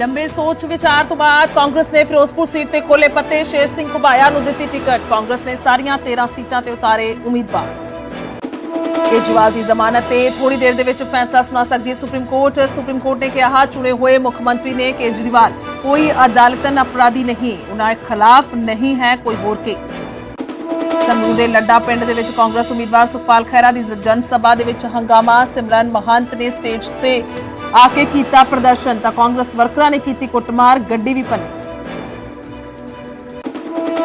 ਲੰਬੇ ਸੋਚ ਵਿਚਾਰ ਤੋਂ ਬਾਅਦ ਕਾਂਗਰਸ ਨੇ ਫਿਰੋਜ਼ਪੁਰ ਸੀਟ ਤੇ ਖੋਲੇ ਪੱਤੇ। ਸ਼ੇਰ ਸਿੰਘ ਘੁਬਾਇਆ ਨੂੰ ਦਿੱਤੀ ਟਿਕਟ। ਕਾਂਗਰਸ ਨੇ ਸਾਰੀਆਂ 13 ਸੀਟਾਂ ਤੇ ਉਤਾਰੇ ਉਮੀਦਵਾਰ। ਕੇਜਰੀਵਾਲ ਦੀ ਜ਼ਮਾਨਤ ਤੇ ਥੋੜੀ ਦੇਰ ਦੇ ਵਿੱਚ ਫੈਸਲਾ ਸੁਣਾ ਸਕਦੀ ਹੈ ਸੁਪਰੀਮ ਕੋਰਟ। ਸੁਪਰੀਮ ਕੋਰਟ ਨੇ ਕਿਹਾ, ਚੁਣੇ ਹੋਏ ਮੁੱਖ ਮੰਤਰੀ ਨੇ ਕੇਜਰੀਵਾਲ। ਕੋਈ ਅਦਾਲਤਨ ਅਪਰਾਧੀ ਨਹੀਂ, ਉਹਨਾਂ ਖਿਲਾਫ ਨਹੀਂ ਹੈ ਕੋਈ ਹੋਰ ਕੇਸ। ਸੰਗਰੂਰ ਦੇ ਲੱਡਾ ਪਿੰਡ ਦੇ ਵਿੱਚ ਕਾਂਗਰਸ ਉਮੀਦਵਾਰ ਸੁਖਪਾਲ ਖਹਿਰਾ ਦੀ ਜਨ ਸਭਾ ਦੇ ਵਿੱਚ ਹੰਗਾਮਾ। ਸਿਮਰਨ ਮਹੰਤ ਨੇ ਸਟੇਜ ਤੇ ਆ ਕੇ ਕੀਤਾ ਪ੍ਰਦਰਸ਼ਨ, ਤਾਂ ਕਾਂਗਰਸ ਵਰਕਰਾਂ ਨੇ ਕੀਤੀ ਕੁੱਟਮਾਰ, ਗੱਡੀ ਵੀ ਭੰਨੀ।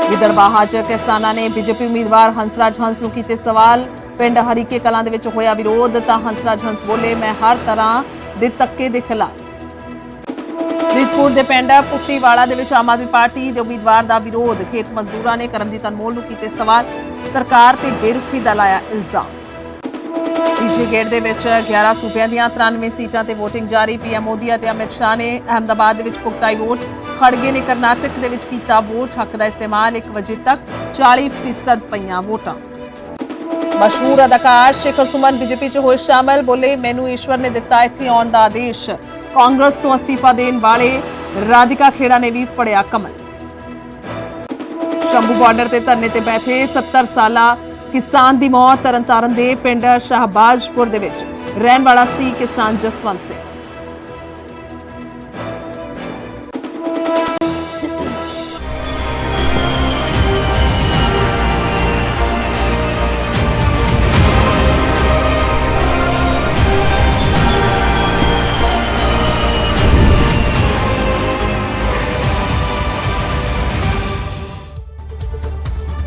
ਵਿਦਰਭਾਹਾ ਚ ਕਿਸਾਨਾਂ ਨੇ ਬੀਜੇਪੀ ਉਮੀਦਵਾਰ ਹੰਸਰਾਜ ਹੰਸ ਨੂੰ ਕੀਤੇ ਸਵਾਲ। ਪਿੰਡ ਹਰੀਕੇ ਕਲਾਂ ਦੇ ਵਿੱਚ ਹੋਇਆ ਵਿਰੋਧ, ਤਾਂ ਹੰਸਰਾਜ ਹੰਸ ਬੋਲੇ, ਮੈਂ ਹਰ ਤਰ੍ਹਾਂ ਦੇ ਤੱਕੇ ਦੇ ਖਿਲਾਫ। ਫਰੀਦਕੋਟ ਦੇ ਪਿੰਡ ਪੁੱਟੀਵਾਲਾ ਦੇ ਵਿੱਚ ਆਮ ਆਦਮੀ ਪਾਰਟੀ ਦੇ ਉਮੀਦਵਾਰ ਦਾ ਵਿਰੋਧ। ਖੇਤ ਮਜ਼ਦੂਰਾਂ ਨੇ ਕਰਮਜੀਤ ਅਨਮੋਲ ਨੂੰ ਕੀਤੇ ਸਵਾਲ। ਸਰਕਾਰ ਤੇ ਬੇਰੁਖੀ ਦਾ ਲਾਇਆ ਇਲਜ਼ਾਮ। ਤੀਜੇ ਗੇੜ ਦੇ ਵਿੱਚ 11 ਸੂਬਿਆਂ ਦੀਆਂ 93 ਸੀਟਾਂ ਤੇ VOTING ਜਾਰੀ। ਪੀਐਮ ਮੋਦੀ ਅਤੇ ਅਮਿਤ ਸ਼ਾਹ ਨੇ ਅਹਮਦਾਬਾਦ ਦੇ ਵਿੱਚ ਪੁਖਤਾਈ ਵੋਟ। ਖੜਗੇ ਨੇ ਕਰਨਾਟਕ ਦੇ ਵਿੱਚ ਕੀਤਾ ਵੋਟ। ਹੱਕ ਦਾ ਇਸਤੇਮਾਲ 1 ਵਜੇ ਤੱਕ 40% ਪਈਆਂ ਵੋਟਾਂ। ਮਸ਼ਹੂਰ ਅਦਾਕਾਰ ਸ਼ੇਖਰ ਸੁਮਨ ਬੀਜੇਪੀ 'ਚ ਹੋਏ ਸ਼ਾਮਲ, ਬੋਲੇ, ਮੈਨੂੰ ਈਸ਼ਵਰ ਨੇ ਦਿੱਤਾ ਇੱਥੇ ਆਉਣ ਦਾ ਆਦੇਸ਼। ਕਾਂਗਰਸ ਤੋਂ ਅਸਤੀਫਾ ਦੇਣ ਵਾਲੇ ਰਾਧਿਕਾ ਖੇੜਾ ਨੇ ਵੀ ਫੜਿਆ ਕਮਲ। ਸ਼ੰਭੂ ਬਾਰਡਰ ਤੇ ਧਰਨੇ ਤੇ ਬੈਠੇ 70 ਸਾਲਾ ਕਿਸਾਨ ਦੀ ਮੌਤ, ਤਰਨਤਾਰਨ ਦੇ ਪਿੰਡ ਸ਼ਹਬਾਜ਼ਪੁਰ ਦੇ ਵਿੱਚ। ਰਹਿਣ ਵਾਲਾ ਸੀ ਕਿਸਾਨ ਜਸਵੰਤ ਸਿੰਘ।